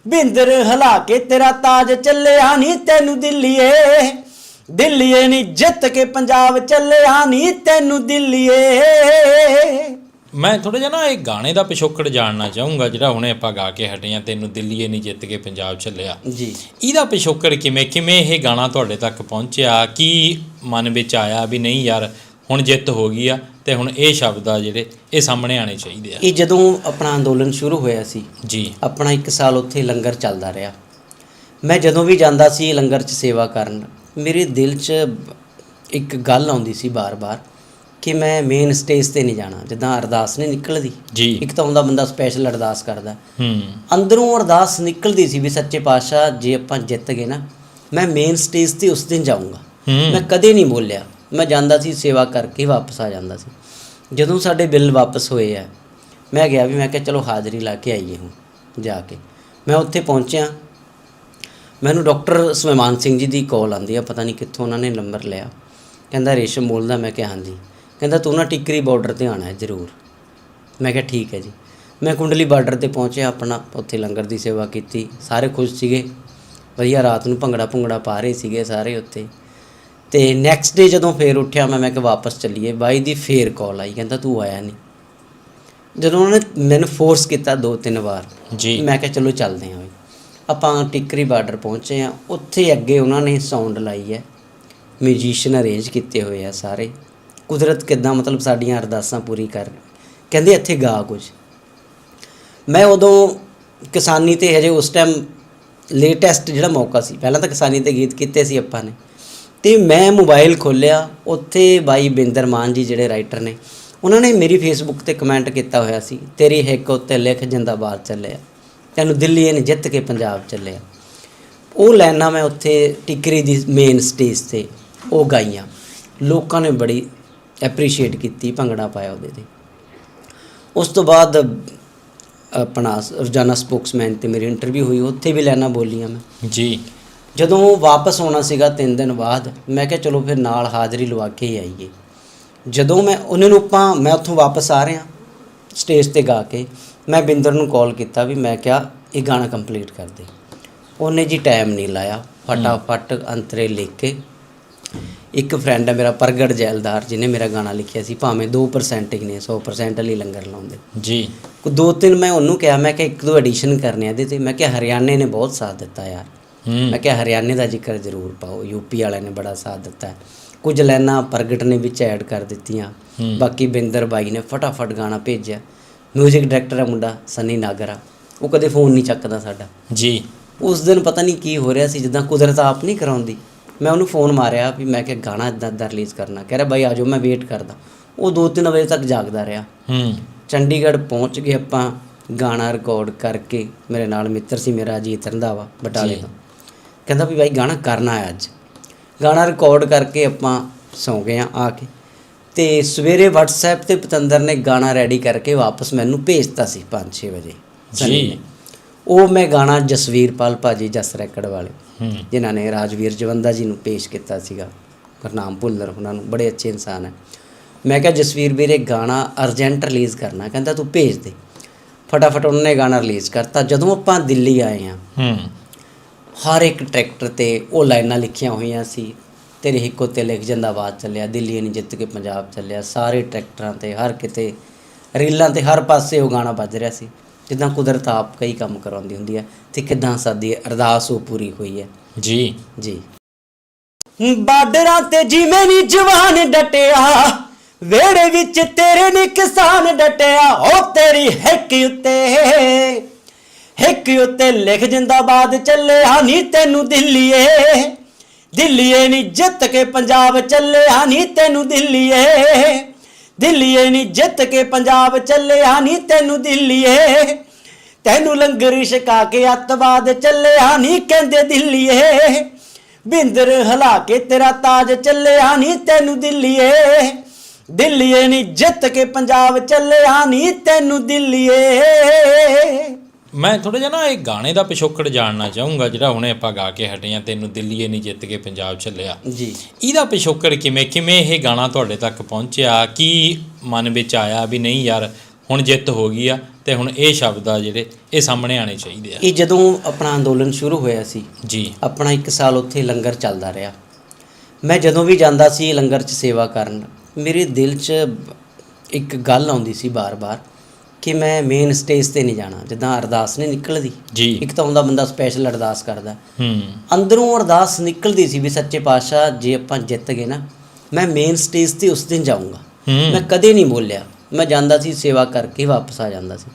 ਬਿੰਦਰ ਹਲਾ ਕੇ ਤੇਰਾ ਤਾਜ ਚੱਲਿਆ ਨੀ, ਤੈਨੂੰ ਦਿੱਲੀਏ। ਦਿੱਲੀਏ ਨੀ ਜਿੱਤ ਕੇ ਪੰਜਾਬ ਚੱਲਿਆ ਨੀ, ਤੈਨੂੰ ਦਿੱਲੀਏ। ਮੈਂ ਥੋੜਾ ਜਿਹਾ ਨਾ ਇਹ ਗਾਣੇ ਦਾ ਪਿਛੋਕੜ ਜਾਣਨਾ ਚਾਹੂੰਗਾ ਜਿਹੜਾ ਹੁਣੇ ਆਪਾਂ ਗਾ ਕੇ ਹਟੇ ਆ ਤੈਨੂੰ ਦਿੱਲੀਏ ਨਹੀਂ ਜਿੱਤ ਕੇ ਪੰਜਾਬ ਚੱਲਿਆ। ਜੀ। ਇਹਦਾ ਪਿਛੋਕੜ ਕਿਵੇਂ ਕਿਵੇਂ ਇਹ ਗਾਣਾ ਤੁਹਾਡੇ ਤੱਕ ਪਹੁੰਚਿਆ? ਕੀ ਮਨ ਵਿੱਚ ਆਇਆ ਵੀ ਨਹੀਂ ਯਾਰ ਹੁਣ ਜਿੱਤ ਹੋ ਗਈ ਆ ਤੇ ਹੁਣ ਇਹ ਸ਼ਬਦ ਆ ਜਿਹੜੇ ਇਹ ਸਾਹਮਣੇ ਆਣੇ ਚਾਹੀਦੇ ਆ? ਇਹ ਜਦੋਂ ਆਪਣਾ ਅੰਦੋਲਨ ਸ਼ੁਰੂ ਹੋਇਆ ਸੀ ਜੀ। ਆਪਣਾ 1 ਸਾਲ ਉੱਥੇ ਲੰਗਰ ਚੱਲਦਾ ਰਿਹਾ। ਮੈਂ ਜਦੋਂ ਵੀ ਜਾਂਦਾ ਸੀ ਲੰਗਰ 'ਚ ਸੇਵਾ ਕਰਨ ਮੇਰੇ ਦਿਲ 'ਚ ਇੱਕ ਗੱਲ ਆਉਂਦੀ ਸੀ ਬਾਰ-ਬਾਰ ਕਿ ਮੈਂ ਮੇਨ ਸਟੇਜ ਤੇ ਨਹੀਂ ਜਾਣਾ ਜਿੱਦਾਂ ਅਰਦਾਸ ਨਹੀਂ ਨਿਕਲਦੀ। ਜੀ। ਇੱਕ ਤਾਂ ਹੁੰਦਾ ਬੰਦਾ ਸਪੈਸ਼ਲ ਅਰਦਾਸ ਕਰਦਾ। ਹੂੰ। ਅੰਦਰੋਂ ਅਰਦਾਸ ਨਿਕਲਦੀ ਸੀ ਵੀ ਸੱਚੇ ਪਾਤਸ਼ਾਹ ਜੇ ਆਪਾਂ ਜਿੱਤ ਗਏ ਨਾ ਮੈਂ ਮੇਨ ਸਟੇਜ ਤੇ ਉਸ ਦਿਨ ਜਾਊਂਗਾ। ਮੈਂ ਕਦੇ ਨਹੀਂ ਬੋਲਿਆ। ਮੈਂ ਜਾਂਦਾ ਸੀ ਸੇਵਾ ਕਰਕੇ ਵਾਪਸ ਆ ਜਾਂਦਾ ਸੀ। ਜਦੋਂ ਸਾਡੇ ਬਿੱਲ ਵਾਪਸ ਹੋਏ ਆ ਮੈਂ ਗਿਆ ਵੀ ਮੈਂ ਕਿਹਾ ਚਲੋ ਹਾਜ਼ਰੀ ਲਾ ਕੇ ਆਈਏ ਹੁਣ ਜਾ ਕੇ। ਮੈਂ ਉੱਥੇ ਪਹੁੰਚਿਆ। ਮੈਨੂੰ ਡਾਕਟਰ ਸੁਮੇਮਾਨ ਸਿੰਘ ਜੀ ਦੀ ਕਾਲ ਆਂਦੀ ਆ ਪਤਾ ਨਹੀਂ ਕਿੱਥੋਂ ਉਹਨਾਂ ਨੇ ਨੰਬਰ ਲਿਆ। ਕਹਿੰਦਾ ਰੇਸ਼ਮ ਬੋਲਦਾ ਮੈਂ ਕਿਹਾ ਹਾਂਜੀ। ਕਹਿੰਦਾ ਤੂੰ ਨਾ ਟਿੱਕਰੀ ਬਾਰਡਰ ਤੇ ਆਣਾ ਹੈ ਜ਼ਰੂਰ। ਮੈਂ ਕਿਹਾ ਠੀਕ ਹੈ ਜੀ। ਮੈਂ ਕੁੰਡਲੀ ਬਾਰਡਰ ਤੇ ਪਹੁੰਚਿਆ ਆਪਣਾ ਉੱਥੇ ਲੰਗਰ ਦੀ ਸੇਵਾ ਕੀਤੀ ਸਾਰੇ ਖੁਸ਼ ਸੀਗੇ। ਵਧੀਆ ਰਾਤ ਨੂੰ ਭੰਗੜਾ ਭੁੰਗੜਾ ਪਾ ਰਹੇ ਸੀਗੇ ਸਾਰੇ ਉੱਥੇ। ਤੇ ਨੈਕਸਟ ਡੇ ਜਦੋਂ ਫੇਰ ਉੱਠਿਆ ਮੈਂ ਮੈਂ ਕਿ ਵਾਪਸ ਚੱਲੀਏ। ਬਾਈ ਦੀ ਫੇਰ ਕਾਲ ਆਈ ਕਹਿੰਦਾ ਤੂੰ ਆਇਆ ਨਹੀਂ। ਜਦੋਂ ਉਹਨੇ ਮੈਨੂੰ ਫੋਰਸ ਕੀਤਾ ਦੋ ਤਿੰਨ ਵਾਰ ਜੀ। ਮੈਂ ਕਿਹਾ ਚਲੋ ਚੱਲਦੇ ਹਾਂ ਬਈ। ਆਪਾਂ ਟਿੱਕਰੀ ਬਾਰਡਰ ਪਹੁੰਚੇ ਆ ਉੱਥੇ ਅੱਗੇ ਉਹਨਾਂ ਨੇ ਸਾਊਂਡ ਲਾਈ ਹੈ। ਮਿਊਜ਼ੀਸ਼ੀਅਨ ਅਰੇਂਜ ਕੀਤੇ ਹੋਏ ਆ ਸਾਰੇ। ਕੁਦਰਤ ਕਿਦਾਂ ਮਤਲਬ ਸਾਡੀਆਂ ਅਰਦਾਸਾਂ ਪੂਰੀ ਕਰ ਕਹਿੰਦੇ ਇੱਥੇ ਗਾ ਕੁਝ। ਮੈਂ ਉਦੋਂ ਕਿਸਾਨੀ ਤੇ ਹਜੇ ਉਸ ਟਾਈਮ ਲੇਟੈਸਟ ਜਿਹੜਾ ਮੌਕਾ ਸੀ, ਪਹਿਲਾਂ ਤਾਂ ਕਿਸਾਨੀ ਤੇ ਗੀਤ ਕੀਤੇ ਸੀ ਆਪਾਂ ਨੇ। ਤੇ ਮੈਂ ਮੋਬਾਈਲ ਖੋਲ੍ਹਿਆ, ਉੱਥੇ ਬਾਈ ਬਿੰਦਰ ਮਾਨ ਜੀ ਜਿਹੜੇ ਰਾਈਟਰ ਨੇ, ਉਹਨਾਂ ਨੇ ਮੇਰੀ ਫੇਸਬੁੱਕ ਤੇ ਕਮੈਂਟ ਕੀਤਾ ਹੋਇਆ ਸੀ, ਤੇਰੀ ਹਿੱਕ ਉੱਤੇ ਲਿਖ ਜਿੰਦਾਬਾਦ ਚੱਲਿਆ। ਤੈਨੂੰ ਦਿੱਲੀ ਨੇ ਜਿੱਤ ਕੇ ਪੰਜਾਬ ਚੱਲਿਆ। ਉਹ ਲਾਈਨਾਂ ਮੈਂ ਉੱਥੇ ਟਿਕਰੀ ਦੀ ਮੇਨ ਸਟੇਜ ਤੇ ਉਹ ਗਾਈਆਂ। ਲੋਕਾਂ ਨੇ ਬੜੀ ਐਪਰੀਸ਼ੀਏਟ ਕੀਤੀ ਭੰਗੜਾ ਪਾਇਆ ਉਹਦੇ ਤੇ। ਉਸ ਤੋਂ ਬਾਅਦ ਆਪਣਾ ਰੋਜ਼ਾਨਾ ਸਪੋਕਸਮੈਨ ਤੇ ਮੇਰੀ ਇੰਟਰਵਿਊ ਹੋਈ ਉੱਥੇ ਵੀ ਲਾਈਨਾਂ ਬੋਲੀਆਂ ਮੈਂ। ਜੀ। ਜਦੋਂ ਵਾਪਸ ਆਉਣਾ ਸੀਗਾ 3 ਦਿਨ ਬਾਅਦ ਮੈਂ ਕਿਹਾ ਚਲੋ ਫਿਰ ਨਾਲ ਹਾਜ਼ਰੀ ਲਵਾ ਕੇ ਹੀ ਆਈਏ। ਜਦੋਂ ਮੈਂ ਉਹਨਾਂ ਨੂੰ ਆਪਾਂ ਮੈਂ ਉੱਥੋਂ ਵਾਪਸ ਆ ਰਿਹਾ ਸਟੇਜ ਤੇ ਗਾ ਕੇ ਮੈਂ ਬਿੰਦਰ ਨੂੰ ਕਾਲ ਕੀਤਾ ਵੀ ਮੈਂ ਕਿਹਾ ਇਹ ਗਾਣਾ ਕੰਪਲੀਟ ਕਰ ਦੇ। ਉਹਨੇ ਜੀ ਟਾਈਮ ਨਹੀਂ ਲਾਇਆ ਫਟਾਫਟ ਅੰਤਰੇ ਲਿਖ ਕੇ ਇੱਕ ਫਰੈਂਡ ਹੈ ਮੇਰਾ ਪ੍ਰਗਟ ਜੈਲਦਾਰ ਜਿਹਨੇ ਮੇਰਾ ਗਾਣਾ ਲਿਖਿਆ ਸੀ ਭਾਵੇਂ 2% ਹੀ ਨੇ 100% ਲਈ ਲੰਗਰ ਲਾਉਂਦੇ। ਜੀ। ਕੋ ਦੋ ਤਿੰਨ ਮੈਂ ਉਹਨੂੰ ਕਿਹਾ ਮੈਂ ਕਿਹਾ ਇੱਕ ਦੋ ਐਡੀਸ਼ਨ ਕਰਨੇ ਆ ਇਹਦੇ ਤੇ। ਮੈਂ ਕਿਹਾ ਹਰਿਆਣੇ ਨੇ ਬਹੁਤ ਸਾਥ ਦਿੱਤਾ ਯਾਰ। ਮੈਂ ਕਿਹਾ ਹਰਿਆਣੇ ਦਾ ਜ਼ਿਕਰ ਜ਼ਰੂਰ ਪਾਓ ਯੂਪੀ ਵਾਲਿਆਂ ਨੇ ਬੜਾ ਸਾਥ ਦਿੱਤਾ। ਕੁਝ ਲਾਈਨਾਂ ਪ੍ਰਗਟ ਨੇ ਵਿੱਚ ਐਡ ਕਰ ਦਿੱਤੀਆਂ। ਬਾਕੀ ਬਿੰਦਰ ਬਾਈ ਨੇ ਫਟਾਫਟ ਗਾਣਾ ਭੇਜਿਆ। 뮤직 ਡਾਇਰੈਕਟਰ ਹੈ ਮੁੰਡਾ ਸਨੀ ਨਾਗਰਾ ਉਹ ਕਦੇ ਫੋਨ ਨਹੀਂ ਚੱਕਦਾ ਸਾਡਾ। ਜੀ। ਉਸ ਦਿਨ ਪਤਾ ਨਹੀਂ ਕੀ ਹੋ ਰਿਹਾ ਸੀ ਜਿੱਦਾਂ ਕੁਦਰਤ ਆਪ ਨਹੀਂ ਕਰਾਉਂਦੀ। ਮੈਂ ਉਹਨੂੰ ਫੋਨ ਮਾਰਿਆ ਵੀ ਮੈਂ ਕਿਹਾ ਗਾਣਾ ਇਦਾਂ ਇਦਾਂ ਰਿਲੀਜ਼ ਕਰਨਾ। ਕਹਿ ਰਿਹਾ ਬਾਈ ਆਜੋ ਮੈਂ ਵੇਟ ਕਰਦਾ। ਉਹ 2-3 ਵਜੇ ਤੱਕ ਜਾਗਦਾ ਰਿਹਾ। ਹੂੰ। ਚੰਡੀਗੜ੍ਹ ਪਹੁੰਚ ਗਏ ਆਪਾਂ ਗਾਣਾ ਰਿਕਾਰਡ ਕਰਕੇ ਮੇਰੇ ਨਾਲ ਮਿੱਤਰ ਸੀ ਮੇਰਾ ਅਜੀਤ ਰੰਧਾਵਾ ਬਟਾਲੇ। ਤੋਂ। ਕਹਿੰਦਾ ਵੀ ਬਾਈ ਗਾਣਾ ਕਰਨਾ ਹੈ ਅੱਜ। ਗਾਣਾ ਰਿਕਾਰਡ ਕਰਕੇ ਆਪਾਂ ਸੌਂ ਗਏ ਆ ਆ ਕੇ। ਤੇ ਸਵੇਰੇ WhatsApp ਤੇ ਪਤੰਦਰ ਨੇ ਗਾਣਾ ਰੈਡੀ ਕਰਕੇ ਵਾਪਸ ਮੈਨੂੰ ਭੇਜਤਾ ਸੀ 5-6 ਵਜੇ। ਜੀ। ਉਹ ਮੈਂ ਗਾਣਾ ਜਸਵੀਰਪਾਲ ਭਾਜੀ ਜਸ ਰੈਕੜ ਵਾਲੇ। ਜਿਨ੍ਹਾਂ ਨੇ ਰਾਜਵੀਰ ਜਵੰਦਾ ਜੀ ਨੂੰ ਪੇਸ਼ ਕੀਤਾ ਸੀਗਾ। ਗੁਰਨਾਮ ਭੁੱਲਰ ਉਹਨਾਂ ਨੂੰ ਬੜੇ ਅੱਛੇ ਇਨਸਾਨ ਹੈ। ਮੈਂ ਕਿਹਾ ਜਸਵੀਰ ਵੀਰੇ ਗਾਣਾ ਅਰਜੈਂਟ ਰਿਲੀਜ਼ ਕਰਨਾ ਕਹਿੰਦਾ ਤੂੰ ਭੇਜ ਦੇ। ਫਟਾਫਟ ਉਹਨਾਂ ਗਾਣਾ ਰਿਲੀਜ਼ ਕਰਤਾ। ਜਦੋਂ ਆਪਾਂ ਦਿੱਲੀ ਆਏ ਆ ਹੂੰ। ਹਰ ਇੱਕ ਟਰੈਕਟਰ ਤੇ ਉਹ ਲਾਈਨਾਂ ਲਿਖੀਆਂ ਹੋਈਆਂ ਸੀ। ਤੇਰੇ ਹਿੱਕੋ ਤੇ ਲਿਖ ਜਿੰਦਾਬਾਦ ਚੱਲਿਆ ਦਿੱਲੀ ਨੇ ਜਿੱਤ ਕੇ ਪੰਜਾਬ ਚੱਲਿਆ। ਸਾਰੇ ਟਰੈਕਟਰਾਂ ਤੇ ਹਰ ਕਿਤੇ ਰੀਲਾਂ ਤੇ ਹਰ ਪਾਸੇ ਉਹ ਗਾਣਾ ਵੱਜ ਰਿਹਾ ਸੀ। ਜਿੱਦਾਂ ਕੁਦਰਤ ਆਪ ਕਈ ਕੰਮ ਕਰਾਉਂਦੀ ਹੁੰਦੀ ਹੈ ਤੇ ਕਿਦਾਂ ਸਾਡੀ ਅਰਦਾਸ ਉਹ ਪੂਰੀ ਹੋਈ ਹੈ। ਜੀ। ਜੀ। ਬਾਰਡਰਾਂ ਤੇ ਜਿਵੇਂ ਨੀ ਜਵਾਨ ਡਟਿਆ ਵੇੜੇ ਵਿੱਚ ਤੇਰੇ ਨੀ ਕਿਸਾਨ ਡਟਿਆ ਉਹ ਤੇਰੀ ਹਿੱਕ ਉੱਤੇ। ਹਿੱਕ ਉੱਤੇ ਲਿਖ ਜਿੰਦਾਬਾਦ ਚੱਲਿਆ ਨੀ ਤੈਨੂੰ ਦਿੱਲੀਏ ਦਿੱਲੀਏ ਨੀ ਜਿੱਤ ਕੇ ਪੰਜਾਬ ਚੱਲਿਆ ਨੀ ਤੈਨੂੰ ਦਿੱਲੀਏ। ਦਿੱਲੀਏ ਨੀ ਜਿੱਤ ਕੇ ਪੰਜਾਬ ਚੱਲਿਆ ਨੀ, ਤੈਨੂੰ ਦਿੱਲੀਏ। ਤੈਨੂੰ ਲੰਗਰ ਛਕਾ ਕੇ ਅੱਤਵਾਦ ਚੱਲਿਆ ਨੀ, ਕਹਿੰਦੇ ਦਿੱਲੀਏ। ਬਿੰਦਰ ਹਲਾ ਕੇ ਤੇਰਾ ਤਾਜ ਚੱਲਿਆ ਨੀ, ਤੈਨੂੰ ਦਿੱਲੀਏ। ਦਿੱਲੀਏ ਨੀ ਜਿੱਤ ਕੇ ਪੰਜਾਬ ਚੱਲਿਆ ਨੀ, ਤੈਨੂੰ ਦਿੱਲੀਏ। ਮੈਂ ਥੋੜਾ ਜਿਹਾ ਨਾ ਇਹ ਗਾਣੇ ਦਾ ਪਿਛੋਕੜ ਜਾਣਨਾ ਚਾਹੂੰਗਾ ਜਿਹੜਾ ਹੁਣੇ ਆਪਾਂ ਗਾ ਕੇ ਹਟੇ ਆ ਤੈਨੂੰ ਦਿੱਲੀਏ ਨਹੀਂ ਜਿੱਤ ਕੇ ਪੰਜਾਬ ਚੱਲਿਆ। ਜੀ। ਇਹਦਾ ਪਿਛੋਕੜ ਕਿਵੇਂ ਕਿਵੇਂ ਇਹ ਗਾਣਾ ਤੁਹਾਡੇ ਤੱਕ ਪਹੁੰਚਿਆ? ਕੀ ਮਨ ਵਿੱਚ ਆਇਆ ਵੀ ਨਹੀਂ ਯਾਰ ਹੁਣ ਜਿੱਤ ਹੋ ਗਈ ਆ ਤੇ ਹੁਣ ਇਹ ਸ਼ਬਦ ਆ ਜਿਹੜੇ ਇਹ ਸਾਹਮਣੇ ਆਣੇ ਚਾਹੀਦੇ ਆ? ਇਹ ਜਦੋਂ ਆਪਣਾ ਅੰਦੋਲਨ ਸ਼ੁਰੂ ਹੋਇਆ ਸੀ ਜੀ। ਆਪਣਾ 1 ਸਾਲ ਉੱਥੇ ਲੰਗਰ ਚੱਲਦਾ ਰਿਹਾ। ਮੈਂ ਜਦੋਂ ਵੀ ਜਾਂਦਾ ਸੀ ਲੰਗਰ 'ਚ ਸੇਵਾ ਕਰਨ ਮੇਰੇ ਦਿਲ 'ਚ ਇੱਕ ਗੱਲ ਆਉਂਦੀ ਸੀ ਬਾਰ-ਬਾਰ ਕਿ ਮੈਂ ਮੇਨ ਸਟੇਜ ਤੇ ਨਹੀਂ ਜਾਣਾ ਜਿੱਦਾਂ ਅਰਦਾਸ ਨਹੀਂ ਨਿਕਲਦੀ। ਜੀ। ਇੱਕ ਤਾਂ ਹੁੰਦਾ ਬੰਦਾ ਸਪੈਸ਼ਲ ਅਰਦਾਸ ਕਰਦਾ। ਹੂੰ। ਅੰਦਰੋਂ ਅਰਦਾਸ ਨਿਕਲਦੀ ਸੀ ਵੀ ਸੱਚੇ ਪਾਤਸ਼ਾਹ ਜੇ ਆਪਾਂ ਜਿੱਤ ਗਏ ਨਾ ਮੈਂ ਮੇਨ ਸਟੇਜ ਤੇ ਉਸ ਦਿਨ ਜਾਊਂਗਾ। ਮੈਂ ਕਦੇ ਨਹੀਂ ਬੋਲਿਆ। ਮੈਂ ਜਾਂਦਾ ਸੀ ਸੇਵਾ ਕਰਕੇ ਵਾਪਸ ਆ ਜਾਂਦਾ ਸੀ।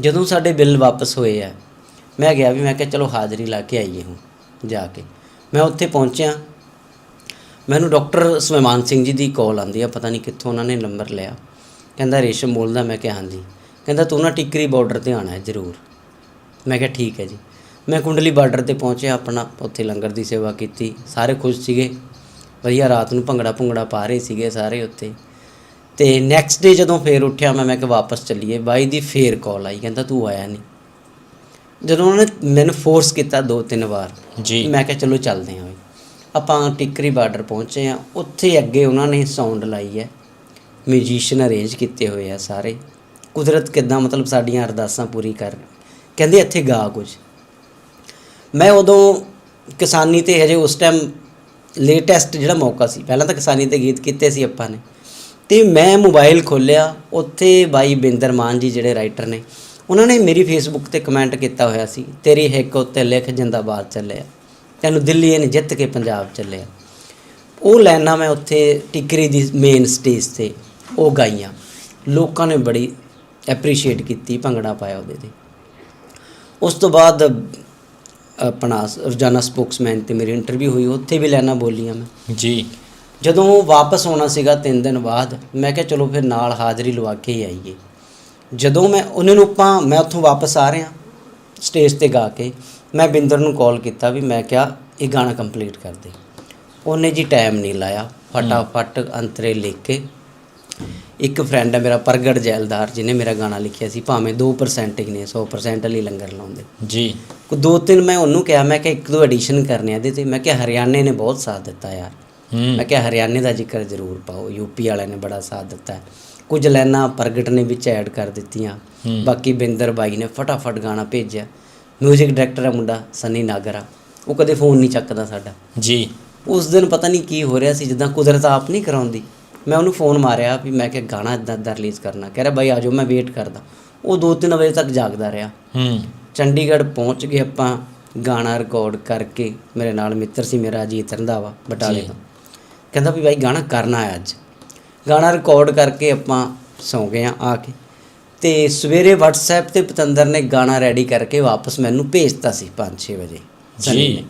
ਜਦੋਂ ਸਾਡੇ ਬਿੱਲ ਵਾਪਸ ਹੋਏ ਆ ਮੈਂ ਗਿਆ ਵੀ ਮੈਂ ਕਿਹਾ ਚਲੋ ਹਾਜ਼ਰੀ ਲਾ ਕੇ ਆਈਏ ਹੁਣ ਜਾ ਕੇ। ਮੈਂ ਉੱਥੇ ਪਹੁੰਚਿਆ। ਮੈਨੂੰ ਡਾਕਟਰ ਸੁਮੇਮਾਨ ਸਿੰਘ ਜੀ ਦੀ ਕਾਲ ਆਂਦੀ ਆ ਪਤਾ ਨਹੀਂ ਕਿੱਥੋਂ ਉਹਨਾਂ ਨੇ ਨੰਬਰ ਲਿਆ। ਕਹਿੰਦਾ ਰੇਸ਼ਮ ਬੋਲਦਾ ਮੈਂ ਕਿਹਾ ਹਾਂਜੀ। ਕਹਿੰਦਾ ਤੂੰ ਨਾ ਟਿੱਕਰੀ ਬਾਰਡਰ ਤੇ ਆਣਾ ਹੈ ਜ਼ਰੂਰ। ਮੈਂ ਕਿਹਾ ਠੀਕ ਹੈ ਜੀ। ਮੈਂ ਕੁੰਡਲੀ ਬਾਰਡਰ ਤੇ ਪਹੁੰਚਿਆ ਆਪਣਾ ਉੱਥੇ ਲੰਗਰ ਦੀ ਸੇਵਾ ਕੀਤੀ ਸਾਰੇ ਖੁਸ਼ ਸੀਗੇ। ਵਧੀਆ ਰਾਤ ਨੂੰ ਭੰਗੜਾ ਭੁੰਗੜਾ ਪਾ ਰਹੇ ਸੀਗੇ ਸਾਰੇ ਉੱਥੇ। ਤੇ ਨੈਕਸਟ ਡੇ ਜਦੋਂ ਫੇਰ ਉੱਠਿਆ ਮੈਂ ਮੈਂ ਕਿ ਵਾਪਸ ਚੱਲੀਏ। ਬਾਈ ਦੀ ਫੇਰ ਕਾਲ ਆਈ ਕਹਿੰਦਾ ਤੂੰ ਆਇਆ ਨਹੀਂ। ਜਦੋਂ ਉਹਨੇ ਮੈਨੂੰ ਫੋਰਸ ਕੀਤਾ ਦੋ ਤਿੰਨ ਵਾਰ ਜੀ। ਮੈਂ ਕਿਹਾ ਚਲੋ ਚੱਲਦੇ ਹਾਂ ਆਪਾਂ ਟਿੱਕਰੀ ਬਾਰਡਰ ਪਹੁੰਚੇ ਆ ਉੱਥੇ ਅੱਗੇ ਉਹਨਾਂ ਨੇ ਸਾਊਂਡ ਲਾਈ ਹੈ। ਮਿਊਜ਼ੀਸ਼ੀਅਨ ਅਰੇਂਜ ਕੀਤੇ ਹੋਏ ਆ ਸਾਰੇ। ਕੁਦਰਤ ਕਿਦਾਂ ਮਤਲਬ ਸਾਡੀਆਂ ਅਰਦਾਸਾਂ ਪੂਰੀ ਕਰ ਕਹਿੰਦੇ ਇੱਥੇ ਗਾ ਕੁਝ। ਮੈਂ ਉਦੋਂ ਕਿਸਾਨੀ ਤੇ ਹਜੇ ਉਸ ਟਾਈਮ ਲੇਟੈਸਟ ਜਿਹੜਾ ਮੌਕਾ ਸੀ, ਪਹਿਲਾਂ ਤਾਂ ਕਿਸਾਨੀ ਤੇ ਗੀਤ ਕੀਤੇ ਸੀ ਆਪਾਂ ਨੇ। ਤੇ ਮੈਂ ਮੋਬਾਈਲ ਖੋਲ੍ਹਿਆ, ਉੱਥੇ ਬਾਈ ਬਿੰਦਰ ਮਾਨ ਜੀ ਜਿਹੜੇ ਰਾਈਟਰ ਨੇ, ਉਹਨਾਂ ਨੇ ਮੇਰੀ ਫੇਸਬੁੱਕ ਤੇ ਕਮੈਂਟ ਕੀਤਾ ਹੋਇਆ ਸੀ, ਤੇਰੀ ਹਿੱਕ ਉੱਤੇ ਲਿਖ ਜਿੰਦਾਬਾਦ ਚੱਲਿਆ। ਤੈਨੂੰ ਦਿੱਲੀ ਨੇ ਜਿੱਤ ਕੇ ਪੰਜਾਬ ਚੱਲਿਆ। ਉਹ ਲਾਈਨਾਂ ਮੈਂ ਉੱਥੇ ਟਿਕਰੀ ਦੀ ਮੇਨ ਸਟੇਜ ਤੇ ਉਹ ਗਾਈਆਂ। ਲੋਕਾਂ ਨੇ ਬੜੀ ਐਪਰੀਸ਼ੀਏਟ ਕੀਤੀ ਭੰਗੜਾ ਪਾਇਆ ਉਹਦੇ ਤੇ। ਉਸ ਤੋਂ ਬਾਅਦ ਆਪਣਾ ਰੋਜ਼ਾਨਾ ਸਪੋਕਸਮੈਨ ਤੇ ਮੇਰੀ ਇੰਟਰਵਿਊ ਹੋਈ ਉੱਥੇ ਵੀ ਲਾਈਨਾਂ ਬੋਲੀਆਂ ਮੈਂ। ਜੀ। ਜਦੋਂ ਉਹ ਵਾਪਸ ਆਉਣਾ ਸੀਗਾ 3 ਦਿਨ ਬਾਅਦ ਮੈਂ ਕਿਹਾ ਚਲੋ ਫਿਰ ਨਾਲ ਹਾਜ਼ਰੀ ਲਵਾ ਕੇ ਹੀ ਆਈਏ। ਜਦੋਂ ਮੈਂ ਉਹਨਾਂ ਨੂੰ ਆਪਾਂ ਮੈਂ ਉੱਥੋਂ ਵਾਪਸ ਆ ਰਿਹਾ ਸਟੇਜ ਤੇ ਗਾ ਕੇ ਮੈਂ ਬਿੰਦਰ ਨੂੰ ਕਾਲ ਕੀਤਾ ਵੀ ਮੈਂ ਕਿਹਾ ਇਹ ਗਾਣਾ ਕੰਪਲੀਟ ਕਰ ਦੇ। ਉਹਨੇ ਜੀ ਟਾਈਮ ਨਹੀਂ ਲਾਇਆ ਫਟਾਫਟ ਅੰਤਰੇ ਲਿਖ ਕੇ ਇੱਕ ਫਰੈਂਡ ਹੈ ਮੇਰਾ ਪ੍ਰਗਟ ਜੈਲਦਾਰ ਜਿਹਨੇ ਮੇਰਾ ਗਾਣਾ ਲਿਖਿਆ ਸੀ ਭਾਵੇਂ 2% ਹੀ ਨੇ 100% ਲਈ ਲੰਗਰ ਲਾਉਂਦੇ। ਜੀ। ਕੋ ਦੋ ਤਿੰਨ ਮੈਂ ਉਹਨੂੰ ਕਿਹਾ ਮੈਂ ਕਿਹਾ ਇੱਕ ਦੋ ਐਡੀਸ਼ਨ ਕਰਨੇ ਆ ਇਹਦੇ ਤੇ। ਮੈਂ ਕਿਹਾ ਹਰਿਆਣੇ ਨੇ ਬਹੁਤ ਸਾਥ ਦਿੱਤਾ ਯਾਰ। ਮੈਂ ਕਿਹਾ ਹਰਿਆਣੇ ਦਾ ਜ਼ਿਕਰ ਜ਼ਰੂਰ ਪਾਓ ਯੂਪੀ ਵਾਲਿਆਂ ਨੇ ਬੜਾ ਸਾਥ ਦਿੱਤਾ। ਕੁਝ ਲਾਈਨਾਂ ਪ੍ਰਗਟ ਨੇ ਵਿੱਚ ਐਡ ਕਰ ਦਿੱਤੀਆਂ। ਬਾਕੀ ਬਿੰਦਰ ਬਾਈ ਨੇ ਫਟਾਫਟ ਗਾਣਾ ਭੇਜਿਆ। 뮤직 ਡਾਇਰੈਕਟਰ ਹੈ ਮੁੰਡਾ ਸਨੀ ਨਾਗਰਾ ਉਹ ਕਦੇ ਫੋਨ ਨਹੀਂ ਚੱਕਦਾ ਸਾਡਾ। ਜੀ। ਉਸ ਦਿਨ ਪਤਾ ਨਹੀਂ ਕੀ ਹੋ ਰਿਹਾ ਸੀ ਜਿੱਦਾਂ ਕੁਦਰਤ ਆਪ ਨਹੀਂ ਕਰਾਉਂਦੀ। ਮੈਂ ਉਹਨੂੰ ਫੋਨ ਮਾਰਿਆ ਵੀ ਮੈਂ ਕਿਹਾ ਗਾਣਾ ਇਦਾਂ ਇਦਾਂ ਰਿਲੀਜ਼ ਕਰਨਾ। ਕਹਿ ਰਿਹਾ ਬਾਈ ਆਜੋ ਮੈਂ ਵੇਟ ਕਰਦਾ। ਉਹ 2-3 ਵਜੇ ਤੱਕ ਜਾਗਦਾ ਰਿਹਾ। ਹੂੰ। ਚੰਡੀਗੜ੍ਹ ਪਹੁੰਚ ਗਏ ਆਪਾਂ ਗਾਣਾ ਰਿਕਾਰਡ ਕਰਕੇ ਮੇਰੇ ਨਾਲ ਮਿੱਤਰ ਸੀ ਮੇਰਾ ਅਜੀਤ ਰੰਧਾਵਾ ਬਟਾਲੇ। ਤੋਂ। ਕਹਿੰਦਾ ਵੀ ਬਾਈ ਗਾਣਾ ਕਰਨਾ ਹੈ ਅੱਜ। ਗਾਣਾ ਰਿਕਾਰਡ ਕਰਕੇ ਆਪਾਂ ਸੌਂ ਗਏ ਆ ਆ ਕੇ। ਤੇ ਸਵੇਰੇ WhatsApp ਤੇ ਪਤੰਦਰ ਨੇ ਗਾਣਾ ਰੈਡੀ ਕਰਕੇ ਵਾਪਸ ਮੈਨੂੰ ਭੇਜਤਾ ਸੀ 5-6 ਵਜੇ। ਜੀ।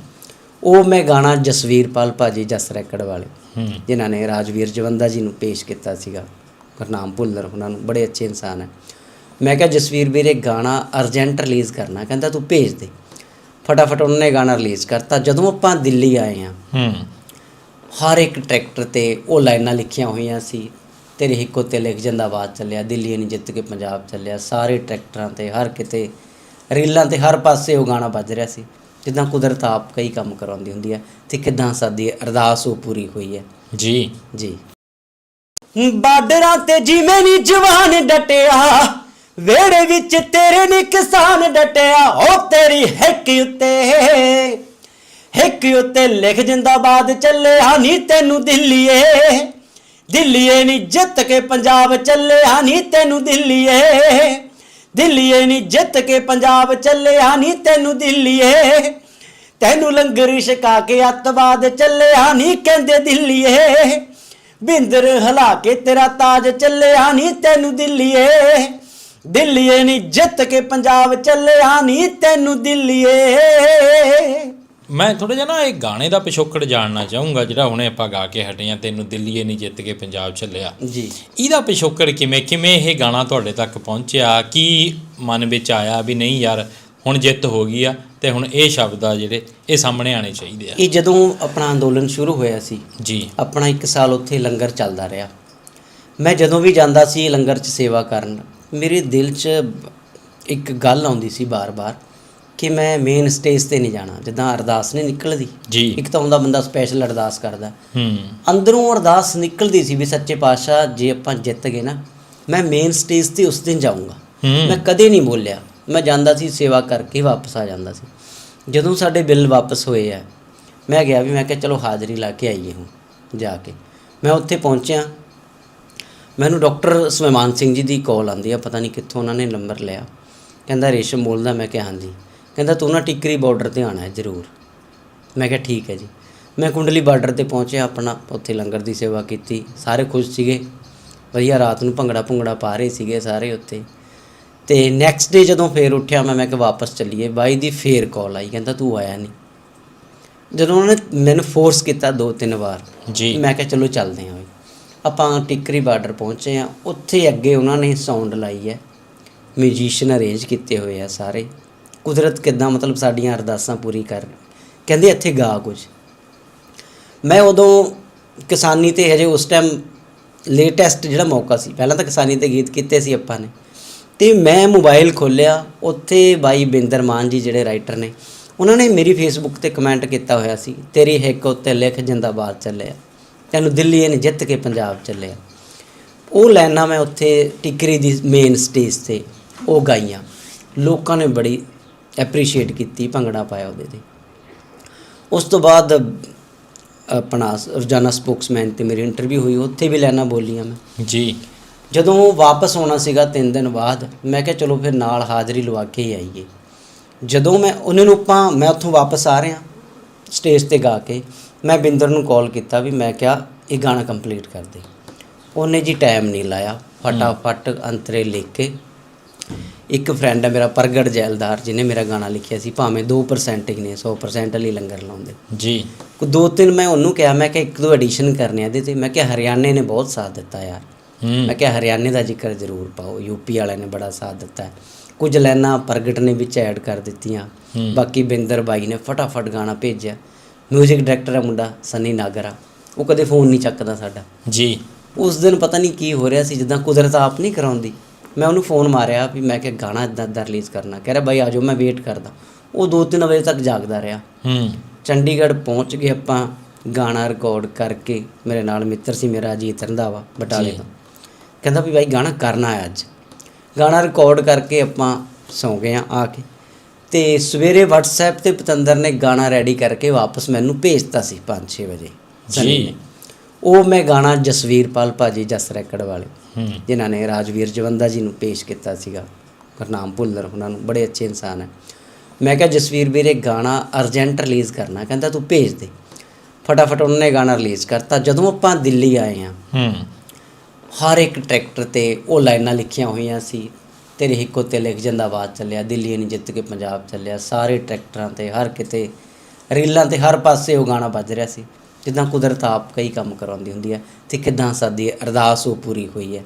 ਉਹ ਮੈਂ ਗਾਣਾ ਜਸਵੀਰਪਾਲ ਭਾਜੀ ਜਸ ਰੈਕੜ ਵਾਲੇ ਜਿਨ੍ਹਾਂ ਨੇ ਰਾਜਵੀਰ ਜਵੰਦਾ ਜੀ ਨੂੰ ਪੇਸ਼ ਕੀਤਾ ਸੀਗਾ। ਗੁਰਨਾਮ ਭੁੱਲਰ ਉਹਨਾਂ ਨੂੰ ਬੜੇ ਅੱਛੇ ਇਨਸਾਨ ਹੈ। ਮੈਂ ਕਿਹਾ ਜਸਵੀਰ ਵੀਰੇ ਗਾਣਾ ਅਰਜੈਂਟ ਰਿਲੀਜ਼ ਕਰਨਾ ਕਹਿੰਦਾ ਤੂੰ ਭੇਜ ਦੇ। ਫਟਾਫਟ ਉਹਨਾਂ ਗਾਣਾ ਰਿਲੀਜ਼ ਕਰਤਾ। ਜਦੋਂ ਆਪਾਂ ਦਿੱਲੀ ਆਏ ਆ ਹੂੰ। ਹਰ ਇੱਕ ਟਰੈਕਟਰ ਤੇ ਉਹ ਲਾਈਨਾਂ ਲਿਖੀਆਂ ਹੋਈਆਂ ਸੀ। ਤੇਰੇ ਹਿੱਕੋ ਤੇ ਲਿਖ ਜਿੰਦਾਬਾਦ ਚੱਲਿਆ। ਦਿੱਲੀ ਨੇ ਜਿੱਤ ਕੇ ਪੰਜਾਬ ਚੱਲਿਆ। ਸਾਰੇ ਟਰੈਕਟਰਾਂ ਤੇ ਹਰ ਕਿਤੇ ਰੀਲਾਂ ਤੇ ਹਰ ਪਾਸੇ ਉਹ ਗਾਣਾ ਵੱਜ ਰਿਹਾ ਸੀ। ਜਿੱਦਾਂ ਕੁਦਰਤ ਆਪ ਕਈ ਕੰਮ ਕਰਾਉਂਦੀ ਹੁੰਦੀ ਹੈ ਤੇ ਕਿਦਾਂ ਸਾਡੀ ਅਰਦਾਸ ਉਹ ਪੂਰੀ ਹੋਈ ਹੈ। ਜੀ। ਜੀ। ਬਾਰਡਰਾਂ ਤੇ ਜਿਵੇਂ ਨੀ ਜਵਾਨ ਡਟਿਆ ਵੇੜੇ ਵਿੱਚ ਤੇਰੇ ਨੀ ਕਿਸਾਨ ਡਟਿਆ ਉਹ ਤੇਰੀ ਹਿੱਕ ਉੱਤੇ। ਹਿੱਕ ਉੱਤੇ ਲਿਖ ਜਿੰਦਾਬਾਦ ਚੱਲਿਆ ਨੀ ਤੈਨੂੰ ਦਿੱਲੀਏ ਦਿੱਲੀਏ ਨੀ ਜਿੱਤ ਕੇ ਪੰਜਾਬ ਚੱਲਿਆ ਨੀ ਤੈਨੂੰ ਦਿੱਲੀਏ। ਦਿੱਲੀਏ ਨੀ ਜਿੱਤ ਕੇ ਪੰਜਾਬ ਚੱਲਿਆ ਨੀ, ਤੈਨੂੰ ਦਿੱਲੀਏ। ਤੈਨੂੰ ਲੰਗਰ ਛਕਾ ਕੇ ਅੱਤਵਾਦ ਚੱਲਿਆ ਨੀ, ਕਹਿੰਦੇ ਦਿੱਲੀਏ। ਬਿੰਦਰ ਹਲਾ ਕੇ ਤੇਰਾ ਤਾਜ ਚੱਲਿਆ ਨੀ, ਤੈਨੂੰ ਦਿੱਲੀਏ। ਦਿੱਲੀਏ ਨੀ ਜਿੱਤ ਕੇ ਪੰਜਾਬ ਚੱਲਿਆ ਨੀ, ਤੈਨੂੰ ਦਿੱਲੀਏ। ਮੈਂ ਥੋੜਾ ਜਿਹਾ ਨਾ ਇਹ ਗਾਣੇ ਦਾ ਪਿਛੋਕੜ ਜਾਣਨਾ ਚਾਹੂੰਗਾ ਜਿਹੜਾ ਹੁਣੇ ਆਪਾਂ ਗਾ ਕੇ ਹਟੇ ਆ ਤੈਨੂੰ ਦਿੱਲੀਏ ਨਹੀਂ ਜਿੱਤ ਕੇ ਪੰਜਾਬ ਚੱਲਿਆ ਜੀ। ਇਹਦਾ ਪਿਛੋਕੜ ਕਿਵੇਂ ਕਿਵੇਂ ਇਹ ਗਾਣਾ ਤੁਹਾਡੇ ਤੱਕ ਪਹੁੰਚਿਆ? ਕੀ ਮਨ ਵਿੱਚ ਆਇਆ ਵੀ ਨਹੀਂ ਯਾਰ ਹੁਣ ਜਿੱਤ ਹੋ ਗਈ ਆ ਤੇ ਹੁਣ ਇਹ ਸ਼ਬਦ ਆ ਜਿਹੜੇ ਇਹ ਸਾਹਮਣੇ ਆਣੇ ਚਾਹੀਦੇ ਆ? ਇਹ ਜਦੋਂ ਆਪਣਾ ਅੰਦੋਲਨ ਸ਼ੁਰੂ ਹੋਇਆ ਸੀ ਜੀ। ਆਪਣਾ 1 ਸਾਲ ਉੱਥੇ ਲੰਗਰ ਚੱਲਦਾ ਰਿਹਾ। ਮੈਂ ਜਦੋਂ ਵੀ ਜਾਂਦਾ ਸੀ ਲੰਗਰ 'ਚ ਸੇਵਾ ਕਰਨ ਮੇਰੇ ਦਿਲ 'ਚ ਇੱਕ ਗੱਲ ਆਉਂਦੀ ਸੀ ਬਾਰ-ਬਾਰ ਕਿ ਮੈਂ ਮੇਨ ਸਟੇਜ ਤੇ ਨਹੀਂ ਜਾਣਾ ਜਿੱਦਾਂ ਅਰਦਾਸ ਨਹੀਂ ਨਿਕਲਦੀ। ਜੀ। ਇੱਕ ਤਾਂ ਹੁੰਦਾ ਬੰਦਾ ਸਪੈਸ਼ਲ ਅਰਦਾਸ ਕਰਦਾ। ਹੂੰ। ਅੰਦਰੋਂ ਅਰਦਾਸ ਨਿਕਲਦੀ ਸੀ ਵੀ ਸੱਚੇ ਪਾਤਸ਼ਾਹ ਜੇ ਆਪਾਂ ਜਿੱਤ ਗਏ ਨਾ ਮੈਂ ਮੇਨ ਸਟੇਜ ਤੇ ਉਸ ਦਿਨ ਜਾਊਂਗਾ। ਮੈਂ ਕਦੇ ਨਹੀਂ ਬੋਲਿਆ। ਮੈਂ ਜਾਂਦਾ ਸੀ ਸੇਵਾ ਕਰਕੇ ਵਾਪਸ ਆ ਜਾਂਦਾ ਸੀ। ਜਦੋਂ ਸਾਡੇ ਬਿੱਲ ਵਾਪਸ ਹੋਏ ਆ ਮੈਂ ਗਿਆ ਵੀ ਮੈਂ ਕਿਹਾ ਚਲੋ ਹਾਜ਼ਰੀ ਲਾ ਕੇ ਆਈਏ ਹੁਣ ਜਾ ਕੇ। ਮੈਂ ਉੱਥੇ ਪਹੁੰਚਿਆ। ਮੈਨੂੰ ਡਾਕਟਰ ਸਵੈਮਾਨ ਸਿੰਘ ਜੀ ਦੀ ਕਾਲ ਆਂਦੀ ਆ ਪਤਾ ਨਹੀਂ ਕਿੱਥੋਂ ਉਹਨਾਂ ਨੇ ਨੰਬਰ ਲਿਆ। ਕਹਿੰਦਾ ਰੇਸ਼ਮ ਬੋਲਦਾ ਮੈਂ ਕਿਹਾ ਹਾਂਜੀ। ਕਹਿੰਦਾ ਤੂੰ ਨਾ ਟਿੱਕਰੀ ਬਾਰਡਰ ਤੇ ਆਣਾ ਹੈ ਜ਼ਰੂਰ। ਮੈਂ ਕਿਹਾ ਠੀਕ ਹੈ ਜੀ। ਮੈਂ ਕੁੰਡਲੀ ਬਾਰਡਰ ਤੇ ਪਹੁੰਚਿਆ ਆਪਣਾ ਉੱਥੇ ਲੰਗਰ ਦੀ ਸੇਵਾ ਕੀਤੀ ਸਾਰੇ ਖੁਸ਼ ਸੀਗੇ। ਵਧੀਆ ਰਾਤ ਨੂੰ ਭੰਗੜਾ ਭੁੰਗੜਾ ਪਾ ਰਹੇ ਸੀਗੇ ਸਾਰੇ ਉੱਥੇ। ਤੇ ਨੈਕਸਟ ਡੇ ਜਦੋਂ ਫੇਰ ਉੱਠਿਆ ਮੈਂ ਮੈਂ ਕਿ ਵਾਪਸ ਚੱਲੀਏ। ਬਾਈ ਦੀ ਫੇਰ ਕਾਲ ਆਈ ਕਹਿੰਦਾ ਤੂੰ ਆਇਆ ਨਹੀਂ। ਜਦੋਂ ਉਹਨੇ ਮੈਨੂੰ ਫੋਰਸ ਕੀਤਾ ਦੋ ਤਿੰਨ ਵਾਰ ਜੀ। ਮੈਂ ਕਿਹਾ ਚਲੋ ਚੱਲਦੇ ਹਾਂ ਬਈ। ਆਪਾਂ ਟਿੱਕਰੀ ਬਾਰਡਰ ਪਹੁੰਚੇ ਆ ਉੱਥੇ ਅੱਗੇ ਉਹਨਾਂ ਨੇ ਸਾਊਂਡ ਲਾਈ ਹੈ। ਮਿਊਜ਼ੀਸ਼ੀਅਨ ਅਰੇਂਜ ਕੀਤੇ ਹੋਏ ਆ ਸਾਰੇ। ਕੁਦਰਤ ਕਿਦਾਂ ਮਤਲਬ ਸਾਡੀਆਂ ਅਰਦਾਸਾਂ ਪੂਰੀ ਕਰ ਕਹਿੰਦੇ ਇੱਥੇ ਗਾ ਕੁਝ। ਮੈਂ ਉਦੋਂ ਕਿਸਾਨੀ ਤੇ ਹਜੇ ਉਸ ਟਾਈਮ ਲੇਟੈਸਟ ਜਿਹੜਾ ਮੌਕਾ ਸੀ, ਪਹਿਲਾਂ ਤਾਂ ਕਿਸਾਨੀ ਤੇ ਗੀਤ ਕੀਤੇ ਸੀ ਆਪਾਂ ਨੇ। ਤੇ ਮੈਂ ਮੋਬਾਈਲ ਖੋਲ੍ਹਿਆ, ਉੱਥੇ ਬਾਈ ਬਿੰਦਰ ਮਾਨ ਜੀ ਜਿਹੜੇ ਰਾਈਟਰ ਨੇ, ਉਹਨਾਂ ਨੇ ਮੇਰੀ ਫੇਸਬੁੱਕ ਤੇ ਕਮੈਂਟ ਕੀਤਾ ਹੋਇਆ ਸੀ, ਤੇਰੀ ਹਿੱਕ ਉੱਤੇ ਲਿਖ ਜਿੰਦਾਬਾਦ ਚੱਲਿਆ। ਤੈਨੂੰ ਦਿੱਲੀ ਨੇ ਜਿੱਤ ਕੇ ਪੰਜਾਬ ਚੱਲਿਆ। ਉਹ ਲਾਈਨਾਂ ਮੈਂ ਉੱਥੇ ਟਿਕਰੀ ਦੀ ਮੇਨ ਸਟੇਜ ਤੇ ਉਹ ਗਾਈਆਂ। ਲੋਕਾਂ ਨੇ ਬੜੀ ਐਪਰੀਸ਼ੀਏਟ ਕੀਤੀ ਭੰਗੜਾ ਪਾਇਆ ਉਹਦੇ ਤੇ। ਉਸ ਤੋਂ ਬਾਅਦ ਆਪਣਾ ਰੋਜ਼ਾਨਾ ਸਪੋਕਸਮੈਨ ਤੇ ਮੇਰੀ ਇੰਟਰਵਿਊ ਹੋਈ ਉੱਥੇ ਵੀ ਲਾਈਨਾਂ ਬੋਲੀਆਂ ਮੈਂ। ਜੀ। ਜਦੋਂ ਉਹ ਵਾਪਸ ਆਉਣਾ ਸੀਗਾ 3 ਦਿਨ ਬਾਅਦ ਮੈਂ ਕਿਹਾ ਚਲੋ ਫਿਰ ਨਾਲ ਹਾਜ਼ਰੀ ਲਵਾ ਕੇ ਹੀ ਆਈਏ। ਜਦੋਂ ਮੈਂ ਉਹਨਾਂ ਨੂੰ ਆਪਾਂ ਮੈਂ ਉੱਥੋਂ ਵਾਪਸ ਆ ਰਿਹਾ ਸਟੇਜ ਤੇ ਗਾ ਕੇ ਮੈਂ ਬਿੰਦਰ ਨੂੰ ਕਾਲ ਕੀਤਾ ਵੀ ਮੈਂ ਕਿਹਾ ਇਹ ਗਾਣਾ ਕੰਪਲੀਟ ਕਰ ਦੇ। ਉਹਨੇ ਜੀ ਟਾਈਮ ਨਹੀਂ ਲਾਇਆ ਫਟਾਫਟ ਅੰਤਰੇ ਲਿਖ ਕੇ ਇੱਕ ਫਰੈਂਡ ਹੈ ਮੇਰਾ ਪ੍ਰਗਟ ਜੈਲਦਾਰ ਜਿਹਨੇ ਮੇਰਾ ਗਾਣਾ ਲਿਖਿਆ ਸੀ ਭਾਵੇਂ 2% ਹੀ ਨੇ 100% ਲਈ ਲੰਗਰ ਲਾਉਂਦੇ। ਜੀ। ਕੋ ਦੋ ਤਿੰਨ ਮੈਂ ਉਹਨੂੰ ਕਿਹਾ ਮੈਂ ਕਿਹਾ ਇੱਕ ਦੋ ਐਡੀਸ਼ਨ ਕਰਨੇ ਆ ਇਹਦੇ ਤੇ। ਮੈਂ ਕਿਹਾ ਹਰਿਆਣੇ ਨੇ ਬਹੁਤ ਸਾਥ ਦਿੱਤਾ ਯਾਰ। ਮੈਂ ਕਿਹਾ ਹਰਿਆਣੇ ਦਾ ਜ਼ਿਕਰ ਜ਼ਰੂਰ ਪਾਓ ਯੂਪੀ ਵਾਲਿਆਂ ਨੇ ਬੜਾ ਸਾਥ ਦਿੱਤਾ। ਕੁਝ ਲਾਈਨਾਂ ਪ੍ਰਗਟ ਨੇ ਵਿੱਚ ਐਡ ਕਰ ਦਿੱਤੀਆਂ। ਬਾਕੀ ਬਿੰਦਰ ਬਾਈ ਨੇ ਫਟਾਫਟ ਗਾਣਾ ਭੇਜਿਆ। 뮤직 ਡਾਇਰੈਕਟਰ ਹੈ ਮੁੰਡਾ ਸਨੀ ਨਾਗਰਾ। ਉਹ ਕਦੇ ਫੋਨ ਨਹੀਂ ਚੱਕਦਾ ਸਾਡਾ। ਜੀ। ਉਸ ਦਿਨ ਪਤਾ ਨਹੀਂ ਕੀ ਹੋ ਰਿਹਾ ਸੀ ਜਿੱਦਾਂ ਕੁਦਰਤ ਆਪ ਨਹੀਂ ਕਰਾਉਂਦੀ। ਮੈਂ ਉਹਨੂੰ ਫੋਨ ਮਾਰਿਆ ਵੀ ਮੈਂ ਕਿਹਾ ਗਾਣਾ ਇਦਾਂ ਦਾ ਰਿਲੀਜ਼ ਕਰਨਾ। ਕਹਿ ਰਿਹਾ ਬਾਈ ਆਜੋ ਮੈਂ ਵੇਟ ਕਰਦਾ। ਉਹ 2-3 ਵਜੇ ਤੱਕ ਜਾਗਦਾ ਰਿਹਾ। ਹੂੰ। ਚੰਡੀਗੜ੍ਹ ਪਹੁੰਚ ਗਏ ਆਪਾਂ ਗਾਣਾ ਰਿਕਾਰਡ ਕਰਕੇ ਮੇਰੇ ਨਾਲ ਮਿੱਤਰ ਸੀ ਮੇਰਾ ਅਜੀਤ ਰੰਧਾਵਾ ਬਟਾਲੇ। ਤੋਂ। ਕਹਿੰਦਾ ਵੀ ਬਾਈ ਗਾਣਾ ਕਰਨਾ ਹੈ ਅੱਜ। ਗਾਣਾ ਰਿਕਾਰਡ ਕਰਕੇ ਆਪਾਂ ਸੌਂ ਗਏ ਆ ਆ ਕੇ। ਤੇ ਸਵੇਰੇ WhatsApp ਤੇ ਪਤੰਦਰ ਨੇ ਗਾਣਾ ਰੈਡੀ ਕਰਕੇ ਵਾਪਸ ਮੈਨੂੰ ਭੇਜਤਾ ਸੀ 5-6 ਵਜੇ। ਜੀ। ਉਹ ਮੈਂ ਗਾਣਾ ਜਸਵੀਰਪਾਲ ਭਾਜੀ ਜਸ ਰੈਕੜ ਵਾਲੇ ਜਿਨ੍ਹਾਂ ਨੇ ਰਾਜਵੀਰ ਜਵੰਦਾ ਜੀ ਨੂੰ ਪੇਸ਼ ਕੀਤਾ ਸੀਗਾ। ਗੁਰਨਾਮ ਭੁੱਲਰ ਉਹਨਾਂ ਨੂੰ ਬੜੇ ਅੱਛੇ ਇਨਸਾਨ ਹੈ। ਮੈਂ ਕਿਹਾ ਜਸਵੀਰ ਵੀਰੇ ਗਾਣਾ ਅਰਜੈਂਟ ਰਿਲੀਜ਼ ਕਰਨਾ ਕਹਿੰਦਾ ਤੂੰ ਭੇਜ ਦੇ। ਫਟਾਫਟ ਉਹਨਾਂ ਗਾਣਾ ਰਿਲੀਜ਼ ਕਰਤਾ। ਜਦੋਂ ਆਪਾਂ ਦਿੱਲੀ ਆਏ ਆ ਹੂੰ। ਹਰ ਇੱਕ ਟਰੈਕਟਰ ਤੇ ਉਹ ਲਾਈਨਾਂ ਲਿਖੀਆਂ ਹੋਈਆਂ ਸੀ। ਤੇਰੇ ਹਿੱਕੋ ਤੇ ਲਿਖ ਜਿੰਦਾਬਾਦ ਚੱਲਿਆ। ਦਿੱਲੀ ਨੇ ਜਿੱਤ ਕੇ ਪੰਜਾਬ ਚੱਲਿਆ। ਸਾਰੇ ਟਰੈਕਟਰਾਂ ਤੇ ਹਰ ਕਿਤੇ ਰੀਲਾਂ ਤੇ ਹਰ ਪਾਸੇ ਉਹ ਗਾਣਾ ਵੱਜ ਰਿਹਾ ਸੀ। ਜਿੱਦਾਂ ਕੁਦਰਤ ਆਪ ਕਈ ਕੰਮ ਕਰਾਉਂਦੀ ਹੁੰਦੀ ਹੈ ਤੇ ਕਿਦਾਂ ਸਾਡੀ ਅਰਦਾਸ ਉਹ ਪੂਰੀ ਹੋਈ ਹੈ।